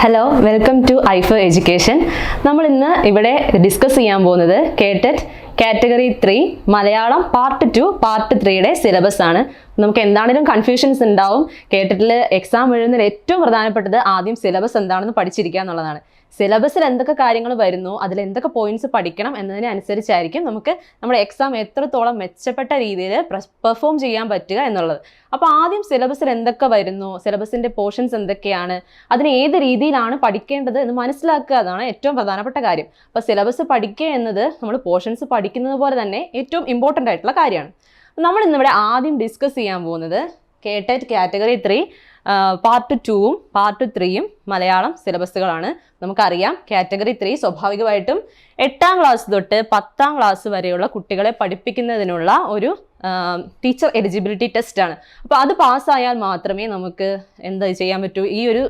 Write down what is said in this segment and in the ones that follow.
Hello welcome to ഐഫ education നമ്മൾ ഇന്ന് ഇവിടെ ഡിസ്കസ് ചെയ്യാൻ പോകുന്നത് KTET category three Malayalam part two part ത്രീയുടെ സിലബസ് ആണ്. നമുക്ക് എന്താണെങ്കിലും കൺഫ്യൂഷൻസ് ഉണ്ടാവും. കേട്ടിട്ടിൽ എക്സാം എഴുതുന്നതിൽ ഏറ്റവും പ്രധാനപ്പെട്ടത് ആദ്യം സിലബസ് എന്താണെന്ന് പഠിച്ചിരിക്കുക എന്നുള്ളതാണ്. സിലബസിൽ എന്തൊക്കെ കാര്യങ്ങൾ വരുന്നു അതിൽ എന്തൊക്കെ പോയിന്റ്സ് പഠിക്കണം എന്നതിനനുസരിച്ചായിരിക്കും നമുക്ക് നമ്മുടെ എക്സാം എത്രത്തോളം മെച്ചപ്പെട്ട രീതിയിൽ പെർഫോം ചെയ്യാൻ പറ്റുക എന്നുള്ളത്. അപ്പോൾ ആദ്യം സിലബസിൽ എന്തൊക്കെ വരുന്നു സിലബസിന്റെ പോർഷൻസ് എന്തൊക്കെയാണ് അതിന് ഏത് രീതിയിലാണ് പഠിക്കേണ്ടത് എന്ന് മനസ്സിലാക്കുക അതാണ് ഏറ്റവും പ്രധാനപ്പെട്ട കാര്യം. അപ്പോൾ സിലബസ് പഠിക്കുക എന്നത് നമ്മൾ പോർഷൻസ് പഠിക്കുന്നത് പോലെ തന്നെ ഏറ്റവും ഇമ്പോർട്ടന്റ് ആയിട്ടുള്ള കാര്യമാണ്. നമ്മൾ ഇന്നിവിടെ ആദ്യം ഡിസ്കസ് ചെയ്യാൻ പോകുന്നത് കേട്ടറ്റ് കാറ്റഗറി ത്രീ പാർട്ട് ടുവും പാർട്ട് ത്രീയും മലയാളം സിലബസുകളാണ്. നമുക്കറിയാം കാറ്റഗറി ത്രീ സ്വാഭാവികമായിട്ടും എട്ടാം ക്ലാസ് തൊട്ട് പത്താം ക്ലാസ് വരെയുള്ള കുട്ടികളെ പഠിപ്പിക്കുന്നതിനുള്ള ഒരു ടീച്ചർ എലിജിബിലിറ്റി ടെസ്റ്റ് ആണ്. അപ്പോൾ അത് പാസ്സായാൽ മാത്രമേ നമുക്ക് എന്താ ചെയ്യാൻ പറ്റൂ? ഈ ഒരു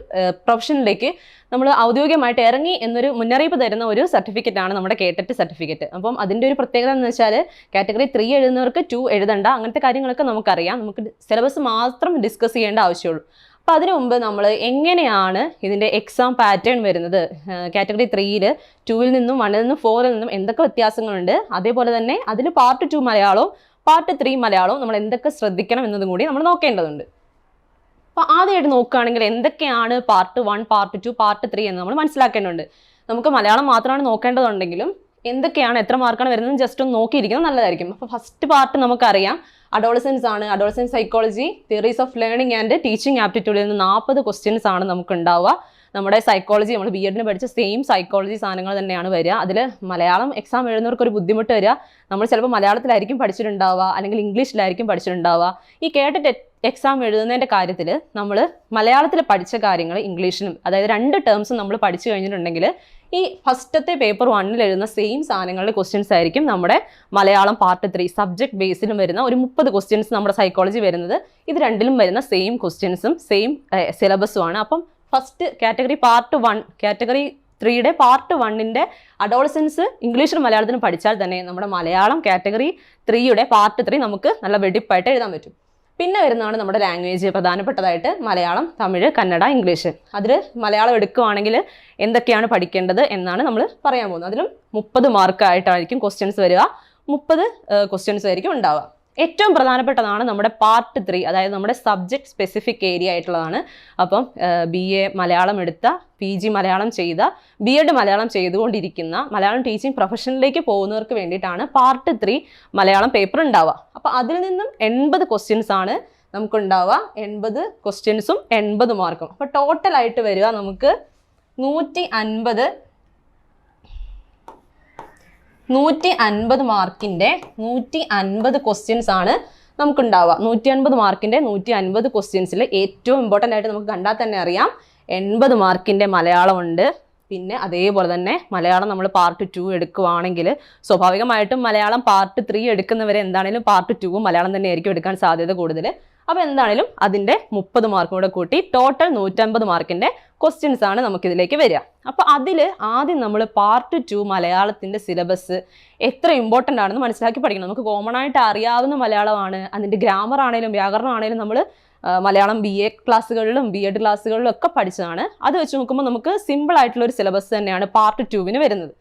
പ്രൊഫഷനിലേക്ക് നമ്മൾ ഔദ്യോഗികമായിട്ട് ഇറങ്ങി എന്നൊരു മുന്നറിയിപ്പ് തരുന്ന ഒരു സർട്ടിഫിക്കറ്റ് ആണ് നമ്മുടെ കേട്ടറ്റ് സർട്ടിഫിക്കറ്റ്. അപ്പം അതിന്റെ ഒരു പ്രത്യേകത എന്ന് വെച്ചാൽ കാറ്റഗറി ത്രീ എഴുതുന്നവർക്ക് ടു എഴുതണ്ട അങ്ങനത്തെ കാര്യങ്ങളൊക്കെ നമുക്കറിയാം. നമുക്ക് സിലബസ് മാത്രം ഡിസ്കസ് ചെയ്യേണ്ട ആവശ്യമുള്ളൂ. അപ്പോൾ അതിനു മുമ്പ് നമ്മൾ എങ്ങനെയാണ് ഇതിന്റെ എക്സാം പാറ്റേൺ വരുന്നത്? കാറ്റഗറി ത്രീയിൽ ടൂവിൽ നിന്നും വണ്ണിൽ നിന്നും ഫോറിൽ നിന്നും എന്തൊക്കെ വ്യത്യാസങ്ങളുണ്ട്? അതേപോലെ തന്നെ അതിൽ പാർട്ട് ടു മലയാളവും പാർട്ട് ത്രീ മലയാളവും നമ്മൾ എന്തൊക്കെ ശ്രദ്ധിക്കണം എന്നതും കൂടി നമ്മൾ നോക്കേണ്ടതുണ്ട്. അപ്പോൾ ആദ്യമായിട്ട് നോക്കുകയാണെങ്കിൽ എന്തൊക്കെയാണ് part one part two part three എന്ന് നമ്മൾ മനസ്സിലാക്കേണ്ടതുണ്ട്. നമുക്ക് മലയാളം മാത്രമാണ് നോക്കേണ്ടതുണ്ടെങ്കിലും എന്തൊക്കെയാണ് എത്ര മാർക്കാണ് വരുന്നത് ജസ്റ്റ് ഒന്ന് നോക്കിയിരിക്കുന്നത് നല്ലതായിരിക്കും. അപ്പോൾ ഫസ്റ്റ് പാർട്ട് നമുക്കറിയാം. അഡോളസൻസ് ആണ്. Adolescence psychology theories of learning and teaching ആപ്റ്റിറ്റ്യൂഡിൽ നിന്ന് നാൽപ്പത് ക്വസ്റ്റ്യൻസ് ആണ് നമുക്ക് ഉണ്ടാവുക. നമ്മുടെ സൈക്കോളജി നമ്മൾ ബി എഡിന് പഠിച്ച സെയിം സൈക്കോളജി സാധനങ്ങൾ തന്നെയാണ് വരിക. അതിൽ മലയാളം എക്സാം എഴുതുന്നവർക്ക് ഒരു ബുദ്ധിമുട്ട് വരിക. നമ്മൾ ചിലപ്പോൾ മലയാളത്തിലായിരിക്കും പഠിച്ചിട്ടുണ്ടാവുക. അല്ലെങ്കിൽ ഇംഗ്ലീഷിലായിരിക്കും പഠിച്ചിട്ടുണ്ടാവുക. ഈ കേട്ടിട്ട് എക്സാം എഴുതുന്നതിന്റെ കാര്യത്തിൽ നമ്മൾ മലയാളത്തിൽ പഠിച്ച കാര്യങ്ങൾ ഇംഗ്ലീഷിലും അതായത് രണ്ട് ടേംസും നമ്മൾ പഠിച്ചു കഴിഞ്ഞിട്ടുണ്ടെങ്കിൽ ഈ ഫസ്റ്റത്തെ പേപ്പർ വണ്ണിൽ എഴുതുന്ന സെയിം സാധനങ്ങളുടെ ക്വസ്റ്റ്യൻസ് ആയിരിക്കും നമ്മുടെ മലയാളം പാർട്ട് ത്രീ സബ്ജക്ട് ബേസിലും വരുന്ന ഒരു മുപ്പത് ക്വസ്റ്റ്യൻസ് നമ്മുടെ സൈക്കോളജി വരുന്നത്. ഇത് രണ്ടിലും വരുന്ന സെയിം ക്വസ്റ്റ്യൻസും സെയിം സിലബസും ആണ്. അപ്പം first category part one category ത്രീയുടെ പാർട്ട് വണ്ണിന്റെ അഡോളസൻസ് ഇംഗ്ലീഷിലും മലയാളത്തിലും പഠിച്ചാൽ തന്നെ നമ്മുടെ മലയാളം കാറ്റഗറി ത്രീയുടെ പാർട്ട് ത്രീ നമുക്ക് നല്ല വെടിപ്പായിട്ട് എഴുതാൻ പറ്റും. പിന്നെ വരുന്നതാണ് നമ്മുടെ ലാംഗ്വേജ് പ്രധാനപ്പെട്ടതായിട്ട് മലയാളം തമിഴ് കന്നഡ ഇംഗ്ലീഷ് അതിൽ മലയാളം എടുക്കുവാണെങ്കിൽ എന്തൊക്കെയാണ് പഠിക്കേണ്ടത് എന്നാണ് നമ്മൾ പറയാൻ പോകുന്നത്. അതിലും മുപ്പത് മാർക്കായിട്ടായിരിക്കും ക്വസ്റ്റ്യൻസ് വരിക. മുപ്പത് ക്വസ്റ്റ്യൻസ് ആയിരിക്കും ഉണ്ടാവുക. ഏറ്റവും പ്രധാനപ്പെട്ടതാണ് നമ്മുടെ പാർട്ട് ത്രീ അതായത് നമ്മുടെ സബ്ജക്ട് സ്പെസിഫിക് ഏരിയ ആയിട്ടുള്ളതാണ്. അപ്പം ബി എ മലയാളം എടുത്ത പി ജി മലയാളം ചെയ്ത ബി എഡ് മലയാളം ചെയ്തുകൊണ്ടിരിക്കുന്ന മലയാളം ടീച്ചിങ് പ്രൊഫഷനിലേക്ക് പോകുന്നവർക്ക് വേണ്ടിയിട്ടാണ് പാർട്ട് ത്രീ മലയാളം പേപ്പർ ഉണ്ടാവുക. അപ്പോൾ അതിൽ നിന്നും എൺപത് ക്വസ്റ്റ്യൻസ് ആണ് നമുക്കുണ്ടാവുക. എൺപത് ക്വസ്റ്റ്യൻസും എൺപത് മാർക്കും അപ്പോൾ ടോട്ടലായിട്ട് വരിക നമുക്ക് നൂറ്റി അൻപത് നൂറ്റി അൻപത് മാർക്കിന്റെ നൂറ്റി അൻപത് ക്വസ്റ്റ്യൻസ് ആണ് നമുക്കുണ്ടാവുക. നൂറ്റി അൻപത് മാർക്കിന്റെ നൂറ്റി അൻപത് ക്വസ്റ്റ്യൻസിൽ ഏറ്റവും ഇമ്പോർട്ടന്റ് ആയിട്ട് നമുക്ക് കണ്ടാൽ തന്നെ അറിയാം. എൺപത് മാർക്കിന്റെ മലയാളമുണ്ട്. പിന്നെ അതേപോലെ തന്നെ മലയാളം നമ്മൾ പാർട്ട് ടു എടുക്കുവാണെങ്കിൽ സ്വാഭാവികമായിട്ടും മലയാളം പാർട്ട് ത്രീ എടുക്കുന്നവരെ എന്താണെങ്കിലും പാർട്ട് ടുവും മലയാളം തന്നെ ആയിരിക്കും എടുക്കാൻ സാധ്യത കൂടുതൽ. അപ്പോൾ എന്താണെങ്കിലും അതിന്റെ മുപ്പത് മാർക്കും കൂടെ കൂട്ടി ടോട്ടൽ നൂറ്റമ്പത് മാർക്കിന്റെ ക്വസ്റ്റ്യൻസ് ആണ് നമുക്കിതിലേക്ക് വരിക. അപ്പോൾ അതിൽ ആദ്യം നമ്മൾ പാർട്ട് ടു മലയാളത്തിന്റെ സിലബസ് എത്ര ഇമ്പോർട്ടന്റ് ആണെന്ന് മനസ്സിലാക്കി പഠിക്കണം. നമുക്ക് കോമൺ ആയിട്ട് അറിയാവുന്ന മലയാളമാണ്. അതിന്റെ ഗ്രാമർ ആണെങ്കിലും വ്യാകരണം ആണെങ്കിലും നമ്മൾ മലയാളം ബി എ ക്ലാസ്സുകളിലും ബി എഡ് ക്ലാസ്സുകളിലും ഒക്കെ പഠിച്ചതാണ്. അത് വെച്ച് നോക്കുമ്പോൾ നമുക്ക് സിമ്പിൾ ആയിട്ടുള്ള ഒരു സിലബസ് തന്നെയാണ് പാർട്ട് ടുവിന് വരുന്നത്.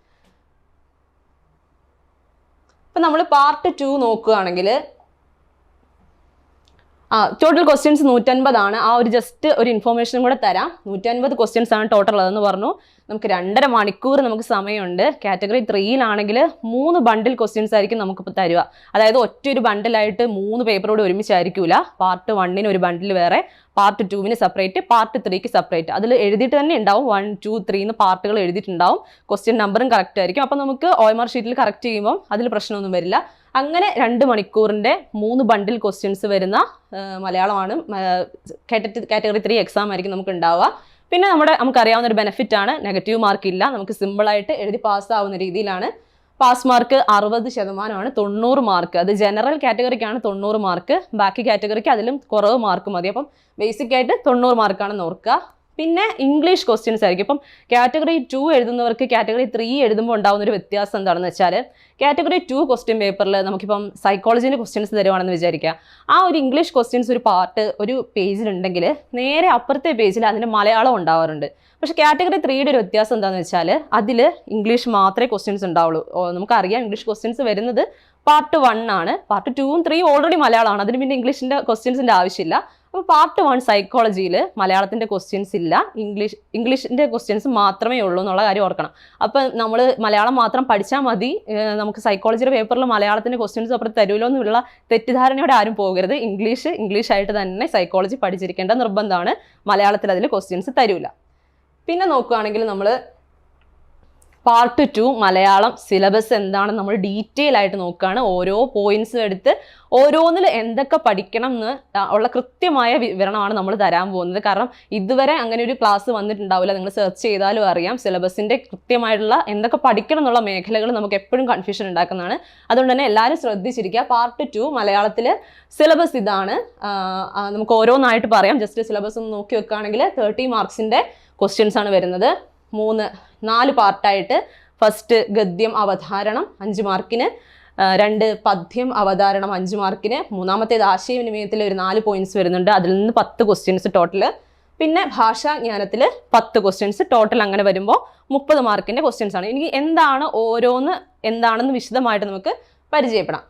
ഇപ്പം നമ്മൾ പാർട്ട് ടു നോക്കുകയാണെങ്കിൽ ആ ടോട്ടൽ ക്വസ്റ്റ്യൻസ് നൂറ്റൻപതാണ്. ആ ഒരു ജസ്റ്റ് ഒരു ഇൻഫോർമേഷനും കൂടെ തരാം. നൂറ്റൻപത് ക്വസ്റ്റ്യൻസ് ആണ് ടോട്ടൽ അതെന്ന് പറഞ്ഞു. നമുക്ക് രണ്ടര മണിക്കൂർ നമുക്ക് സമയമുണ്ട്. കാറ്റഗറി ത്രീയിലാണെങ്കിൽ മൂന്ന് ബണ്ടിൽ ക്വസ്റ്റ്യൻസ് ആയിരിക്കും നമുക്കിപ്പോൾ തരിക. അതായത് ഒറ്റ ഒരു ബണ്ടിലായിട്ട് മൂന്ന് പേപ്പറോട് ഒരുമിച്ചായിരിക്കില്ല പാർട്ട് വണ്ണിന് ഒരു ബണ്ടിൽ വേറെ. പാർട്ട് ടുവിന് സെപ്പറേറ്റ് പാർട്ട് ത്രീക്ക് സെപ്പറേറ്റ് അതിൽ എഴുതിയിട്ട് തന്നെ ഉണ്ടാവും. വൺ ടു ത്രീ എന്ന് പാർട്ടുകൾ എഴുതിയിട്ടുണ്ടാവും. ക്വസ്റ്റ്യൻ നമ്പറും കറക്റ്റ് ആയിരിക്കും. അപ്പോൾ നമുക്ക് ഒ എം ആർ ഷീറ്റിൽ കറക്റ്റ് ചെയ്യുമ്പോൾ അതിൽ പ്രശ്നമൊന്നും വരില്ല. അങ്ങനെ രണ്ട് മണിക്കൂറിന്റെ മൂന്ന് ബണ്ടിൽ ക്വസ്റ്റ്യൻസ് വരുന്ന മലയാളമാണ്. കാറ്റഗറി ത്രീ എക്സാം ആയിരിക്കും നമുക്ക് ഉണ്ടാവുക. പിന്നെ നമ്മുടെ നമുക്കറിയാവുന്ന ഒരു ബെനിഫിറ്റ് ആണ്. നെഗറ്റീവ് മാർക്ക് ഇല്ല. നമുക്ക് സിമ്പിളായിട്ട് എഴുതി പാസ്സാവുന്ന രീതിയിലാണ് പാസ് മാർക്ക് അറുപത് ശതമാനമാണ് തൊണ്ണൂറ് മാർക്ക് അത് ജനറൽ കാറ്റഗറിക്കാണ് തൊണ്ണൂറ് മാർക്ക് ബാക്കി കാറ്റഗറിക്ക് അതിലും കുറവ് മാർക്ക് മതി. അപ്പം ബേസിക് ആയിട്ട് തൊണ്ണൂറ് മാർക്കാണെന്ന് ഓർക്കുക. പിന്നെ ഇംഗ്ലീഷ് ക്വസ്റ്റ്യൻസ് ആയിരിക്കും. ഇപ്പം കാറ്റഗറി ടു എഴുതുന്നവർക്ക് കാറ്റഗറി ത്രീ എഴുതുമ്പോൾ ഉണ്ടാകുന്ന ഒരു വ്യത്യാസം എന്താണെന്ന് വെച്ചാൽ കാറ്റഗറി ടു ക്വസ്റ്റ്യൻ പേപ്പറിൽ നമുക്കിപ്പം സൈക്കോളജീന്റെ ക്വസ്റ്റ്യൻസ് തരുവാണെന്ന് വിചാരിക്കുക. ആ ഒരു ഇംഗ്ലീഷ് ക്വസ്റ്റ്യൻസ് ഒരു പാർട്ട് ഒരു പേജിലുണ്ടെങ്കിൽ നേരെ അപ്പുറത്തെ പേജിൽ അതിന്റെ മലയാളം ഉണ്ടാവാറുണ്ട്. പക്ഷെ കാറ്റഗറി ത്രീയുടെ ഒരു വ്യത്യാസം എന്താണെന്ന് വെച്ചാൽ അതിൽ ഇംഗ്ലീഷ് മാത്രമേ ക്വസ്റ്റ്യൻസ് ഉണ്ടാവുള്ളൂ. നമുക്കറിയാം ഇംഗ്ലീഷ് ക്വസ്റ്റ്യൻസ് വരുന്നത് പാർട്ട് വൺ ആണ്. പാർട്ട് ടൂവും ത്രീയും ഓൾറെഡി മലയാളമാണ്. അതിന് പിന്നെ ഇംഗ്ലീഷിന്റെ ക്വസ്റ്റ്യൻസിന്റെ ആവശ്യമില്ല. അപ്പോൾ പാർട്ട് വൺ സൈക്കോളജിയിൽ മലയാളത്തിന്റെ ക്വസ്റ്റ്യൻസ് ഇല്ല. ഇംഗ്ലീഷ് ഇംഗ്ലീഷിന്റെ ക്വസ്റ്റ്യൻസ് മാത്രമേ ഉള്ളൂ എന്നുള്ള കാര്യം ഓർക്കണം. അപ്പോൾ നമ്മൾ മലയാളം മാത്രം പഠിച്ചാൽ മതി. നമുക്ക് സൈക്കോളജിയുടെ പേപ്പറിൽ മലയാളത്തിന്റെ ക്വസ്റ്റ്യൻസ് അപ്പുറത്ത് തരുമല്ലോ എന്നുള്ള തെറ്റിദ്ധാരണയോടെ ആരും പോകരുത്. ഇംഗ്ലീഷ് ഇംഗ്ലീഷ് ആയിട്ട് തന്നെ സൈക്കോളജി പഠിച്ചിരിക്കേണ്ട നിർബന്ധമാണ്. മലയാളത്തിൽ അതിൽ ക്വസ്റ്റ്യൻസ് തരൂല. പിന്നെ നോക്കുകയാണെങ്കിൽ നമ്മൾ പാർട്ട് ടു മലയാളം സിലബസ് എന്താണെന്ന് നമ്മൾ ഡീറ്റെയിൽ ആയിട്ട് നോക്കുകയാണ് ഓരോ പോയിന്റ്സും എടുത്ത് ഓരോന്നിൽ എന്തൊക്കെ പഠിക്കണം എന്ന് ഉള്ള കൃത്യമായ വിവരണമാണ് നമ്മൾ തരാൻ പോകുന്നത്. കാരണം ഇതുവരെ അങ്ങനെ ഒരു ക്ലാസ് വന്നിട്ടുണ്ടാവില്ല. നിങ്ങൾ സെർച്ച് ചെയ്താലും അറിയാം സിലബസിന്റെ കൃത്യമായിട്ടുള്ള എന്തൊക്കെ പഠിക്കണം എന്നുള്ള മേഖലകൾ നമുക്ക് എപ്പോഴും കൺഫ്യൂഷൻ ഉണ്ടാക്കുന്നതാണ്. അതുകൊണ്ട് തന്നെ എല്ലാവരും ശ്രദ്ധിച്ചിരിക്കുക. പാർട്ട് ടു മലയാളത്തിൽ സിലബസ് ഇതാണ്. നമുക്ക് ഓരോന്നായിട്ട് പറയാം. ജസ്റ്റ് സിലബസ് ഒന്ന് നോക്കി വെക്കുകയാണെങ്കിൽ തേർട്ടി മാർക്സിന്റെ ക്വസ്റ്റ്യൻസ് ആണ് വരുന്നത്. മൂന്ന് നാല് പാർട്ടായിട്ട് ഫസ്റ്റ് ഗദ്യം അവതാരണം അഞ്ച് മാർക്കിന് രണ്ട് പദ്യം അവതാരണം അഞ്ച് മാർക്കിന് മൂന്നാമത്തേത് ആശയവിനിമയത്തിൽ ഒരു നാല് പോയിന്റ്സ് വരുന്നുണ്ട്. അതിൽ നിന്ന് പത്ത് ക്വസ്റ്റ്യൻസ് ടോട്ടൽ പിന്നെ ഭാഷാജ്ഞാനത്തിൽ പത്ത് ക്വസ്റ്റ്യൻസ് ടോട്ടൽ അങ്ങനെ വരുമ്പോൾ മുപ്പത് മാർക്കിന്റെ ക്വസ്റ്റ്യൻസ് ആണ്. എനിക്ക് എന്താണ് ഓരോന്ന് എന്താണെന്ന് വിശദമായിട്ട് നമുക്ക് പരിചയപ്പെടാം.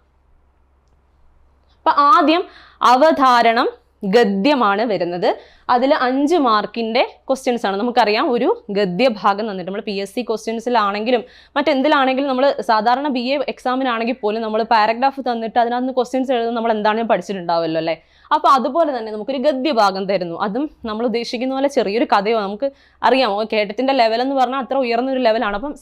അപ്പം ആദ്യം അവതാരണം ഗദ്യമാണ് വരുന്നത്. അതിൽ അഞ്ച് മാർക്കിന്റെ ക്വസ്റ്റ്യൻസ് ആണ്. നമുക്കറിയാം ഒരു ഗദ്യഭാഗം തന്നിട്ട് നമ്മൾ പി എസ് സി ക്വസ്റ്റ്യൻസിലാണെങ്കിലും മറ്റെന്തിലാണെങ്കിലും നമ്മൾ സാധാരണ ബി എ എക്സാമിനാണെങ്കിൽ പോലും നമ്മൾ പാരഗ്രാഫ് തന്നിട്ട് അതിനകത്ത് ക്വസ്റ്റ്യൻസ് എഴുതുന്നത് നമ്മൾ എന്താണെന്ന് പഠിച്ചിട്ടുണ്ടാവുമല്ലോ അല്ലേ? അപ്പോൾ അതുപോലെ തന്നെ നമുക്കൊരു ഗദ്യഭാഗം തരുന്നു. അതും നമ്മൾ ഉദ്ദേശിക്കുന്ന പോലെ ചെറിയൊരു കഥയോ നമുക്ക് അറിയാമോ കേട്ടത്തിന്റെ ലെവൽ എന്ന് പറഞ്ഞാൽ അത്ര ഉയർന്നൊരു ലെവലാണ് അപ്പം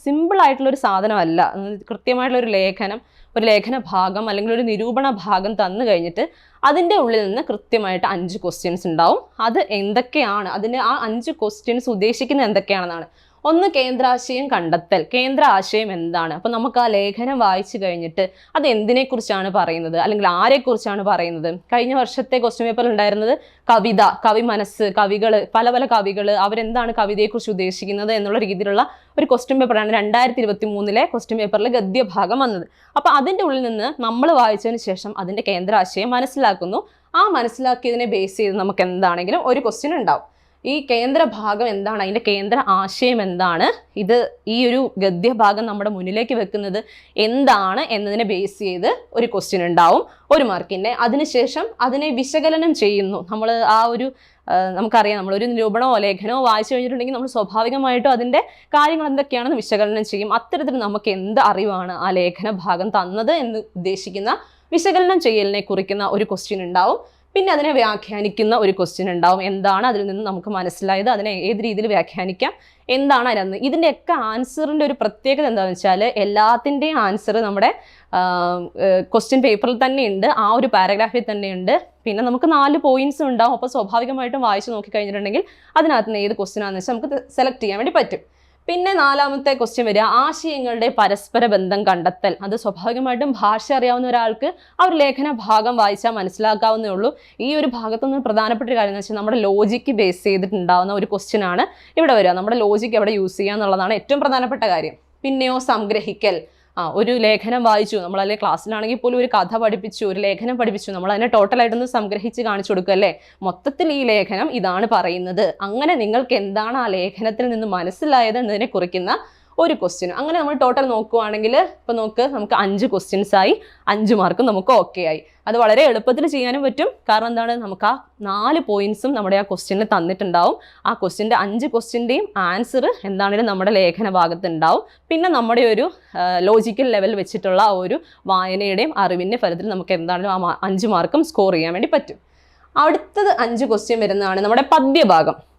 ഒരു സാധനമല്ല. കൃത്യമായിട്ടുള്ളൊരു ലേഖനം ഒരു ലേഖന ഭാഗം അല്ലെങ്കിൽ ഒരു നിരൂപണ ഭാഗം തന്നു കഴിഞ്ഞിട്ട് അതിന്റെ ഉള്ളിൽ നിന്ന് കൃത്യമായിട്ട് അഞ്ച് ക്വസ്റ്റ്യൻസ് ഉണ്ടാവും. അത് എന്തൊക്കെയാണ്? അതിന് ആ അഞ്ച് ക്വസ്റ്റ്യൻസ് ഉദ്ദേശിക്കുന്നത് എന്തൊക്കെയാണെന്നാണ്. ഒന്ന് കേന്ദ്രാശയം കണ്ടെത്തൽ കേന്ദ്ര ആശയം എന്താണ്? അപ്പോൾ നമുക്ക് ആ ലേഖനം വായിച്ചു കഴിഞ്ഞിട്ട് അത് എന്തിനെക്കുറിച്ചാണ് പറയുന്നത്? അല്ലെങ്കിൽ ആരെക്കുറിച്ചാണ് പറയുന്നത്? കഴിഞ്ഞ വർഷത്തെ ക്വസ്റ്റ്യൻ പേപ്പറിൽ ഉണ്ടായിരുന്നത് കവിത കവി മനസ്സ് കവികൾ പല പല കവികൾ അവരെന്താണ് കവിതയെക്കുറിച്ച് ഉദ്ദേശിക്കുന്നത് എന്നുള്ള രീതിയിലുള്ള ഒരു ക്വസ്റ്റ്യൻ പേപ്പറാണ് രണ്ടായിരത്തി ഇരുപത്തി മൂന്നിലെ ക്വസ്റ്റ്യൻ പേപ്പറിൽ ഗദ്യഭാഗം വന്നത്. അപ്പോൾ അതിന്റെ ഉള്ളിൽ നിന്ന് നമ്മൾ വായിച്ചതിന് ശേഷം അതിന്റെ കേന്ദ്രാശയം മനസ്സിലാക്കുന്നു. ആ മനസ്സിലാക്കിയതിനെ ബേസ് ചെയ്ത് നമുക്ക് എന്താണെങ്കിലും ഒരു ക്വസ്റ്റ്യൻ ഉണ്ടാവും. ഈ കേന്ദ്ര ഭാഗം എന്താണ്? അതിന്റെ കേന്ദ്ര ആശയം എന്താണ്? ഇത് ഈ ഒരു ഗദ്യഭാഗം നമ്മുടെ മുന്നിലേക്ക് വെക്കുന്നത് എന്താണ് എന്നതിനെ ബേസ് ചെയ്ത് ഒരു ക്വസ്റ്റ്യൻ ഉണ്ടാവും. ഒരു മാർക്കിന്റെ അതിനുശേഷം അതിനെ വിശകലനം ചെയ്യുന്നു. നമ്മൾ ആ ഒരു നമുക്കറിയാം. നമ്മളൊരു നിരൂപണമോ ലേഖനമോ വായിച്ചു കഴിഞ്ഞിട്ടുണ്ടെങ്കിൽ നമ്മൾ സ്വാഭാവികമായിട്ടും അതിന്റെ കാര്യങ്ങൾ എന്തൊക്കെയാണെന്ന് വിശകലനം ചെയ്യും. അത്തരത്തിൽ നമുക്ക് എന്ത് അറിവാണ് ആ ലേഖന ഭാഗം തന്നത് എന്ന് ഉദ്ദേശിക്കുന്ന വിശകലനം ചെയ്യലിനെ കുറിക്കുന്ന ഒരു ക്വസ്റ്റ്യൻ ഉണ്ടാവും. പിന്നെ അതിനെ വ്യാഖ്യാനിക്കുന്ന ഒരു ക്വസ്റ്റ്യൻ ഉണ്ടാവും. എന്താണ് അതിൽ നിന്ന് നമുക്ക് മനസ്സിലായത്? അതിനെ ഏത് രീതിയിൽ വ്യാഖ്യാനിക്കാം? എന്താണ് അതിനകത്ത് ഇതിന്റെയൊക്കെ ആൻസറിന്റെ ഒരു പ്രത്യേകത എന്താണെന്ന് വെച്ചാൽ എല്ലാത്തിന്റെയും ആൻസർ നമ്മുടെ ക്വസ്റ്റ്യൻ പേപ്പറിൽ തന്നെയുണ്ട് ആ ഒരു പാരഗ്രാഫിൽ തന്നെയുണ്ട് പിന്നെ നമുക്ക് നാല് പോയിന്റ്സ് ഉണ്ടാവും. അപ്പോൾ സ്വാഭാവികമായിട്ടും വായിച്ച് നോക്കിക്കഴിഞ്ഞിട്ടുണ്ടെങ്കിൽ അതിനകത്ത് നിന്ന് ഏത് ക്വസ്റ്റ്യൻ ആണെന്ന് വെച്ചാൽ നമുക്ക് സെലക്ട് ചെയ്യാൻ വേണ്ടി പറ്റും. പിന്നെ നാലാമത്തെ ക്വസ്റ്റ്യൻ വരിക. ആശയങ്ങളുടെ പരസ്പര ബന്ധം കണ്ടെത്തൽ. അത് സ്വാഭാവികമായിട്ടും ഭാഷ അറിയാവുന്ന ഒരാൾക്ക് അവർ ലേഖന ഭാഗം വായിച്ചാൽ മനസ്സിലാക്കാവുന്നേ ഉള്ളൂ. ഈ ഒരു ഭാഗത്തുനിന്ന് പ്രധാനപ്പെട്ട ഒരു കാര്യം എന്ന് വെച്ചാൽ നമ്മുടെ ലോജിക്ക് ബേസ് ചെയ്തിട്ടുണ്ടാവുന്ന ഒരു ക്വസ്റ്റ്യൻ ആണ് ഇവിടെ വരിക. നമ്മുടെ ലോജിക്ക് എവിടെ യൂസ് ചെയ്യുക എന്നുള്ളതാണ് ഏറ്റവും പ്രധാനപ്പെട്ട കാര്യം. പിന്നെയോ സംഗ്രഹിക്കൽ. ആ ഒരു ലേഖനം വായിച്ചു. നമ്മൾ അല്ലെങ്കിൽ ക്ലാസ്സിലാണെങ്കിൽ പോലും ഒരു കഥ പഠിപ്പിച്ചു ഒരു ലേഖനം പഠിപ്പിച്ചു. നമ്മൾ അതിനെ ടോട്ടലായിട്ടൊന്ന് സംഗ്രഹിച്ച് കാണിച്ചു കൊടുക്കുക അല്ലേ? മൊത്തത്തിൽ ഈ ലേഖനം ഇതാണ് പറയുന്നത്. അങ്ങനെ നിങ്ങൾക്ക് എന്താണ് ആ ലേഖനത്തിൽ നിന്ന് മനസ്സിലായത് എന്നതിനെ കുറിക്കുന്ന ഒരു ക്വസ്റ്റ്യൻ അങ്ങനെ നമ്മൾ ടോട്ടൽ നോക്കുവാണെങ്കിൽ ഇപ്പോൾ നോക്ക് നമുക്ക് അഞ്ച് ക്വസ്റ്റ്യൻസ് ആയി. അഞ്ച് മാർക്കും നമുക്ക് ഓക്കെ ആയി. അത് വളരെ എളുപ്പത്തിൽ ചെയ്യാനും പറ്റും. കാരണം എന്താണ്? നമുക്ക് ആ നാല് പോയിന്റ്സും നമ്മുടെ ആ ക്വസ്റ്റ്യനിൽ തന്നിട്ടുണ്ടാവും. ആ ക്വസ്റ്റ്യന്റെ അഞ്ച് ക്വസ്റ്റ്യന്റെയും ആൻസർ എന്താണെങ്കിലും നമ്മുടെ ലേഖന ഭാഗത്ത് ഉണ്ടാവും. പിന്നെ നമ്മുടെ ഒരു ലോജിക്കൽ ലെവൽ വെച്ചിട്ടുള്ള ഒരു വായനയുടെയും അറിവിന്റെ ഫലത്തിൽ നമുക്ക് എന്താണെങ്കിലും ആ അഞ്ച് മാർക്കും സ്കോർ ചെയ്യാൻ വേണ്ടി പറ്റും. അടുത്തത് അഞ്ച് ക്വസ്റ്റ്യൻ വരുന്നതാണ് നമ്മുടെ പദ്യഭാഗം.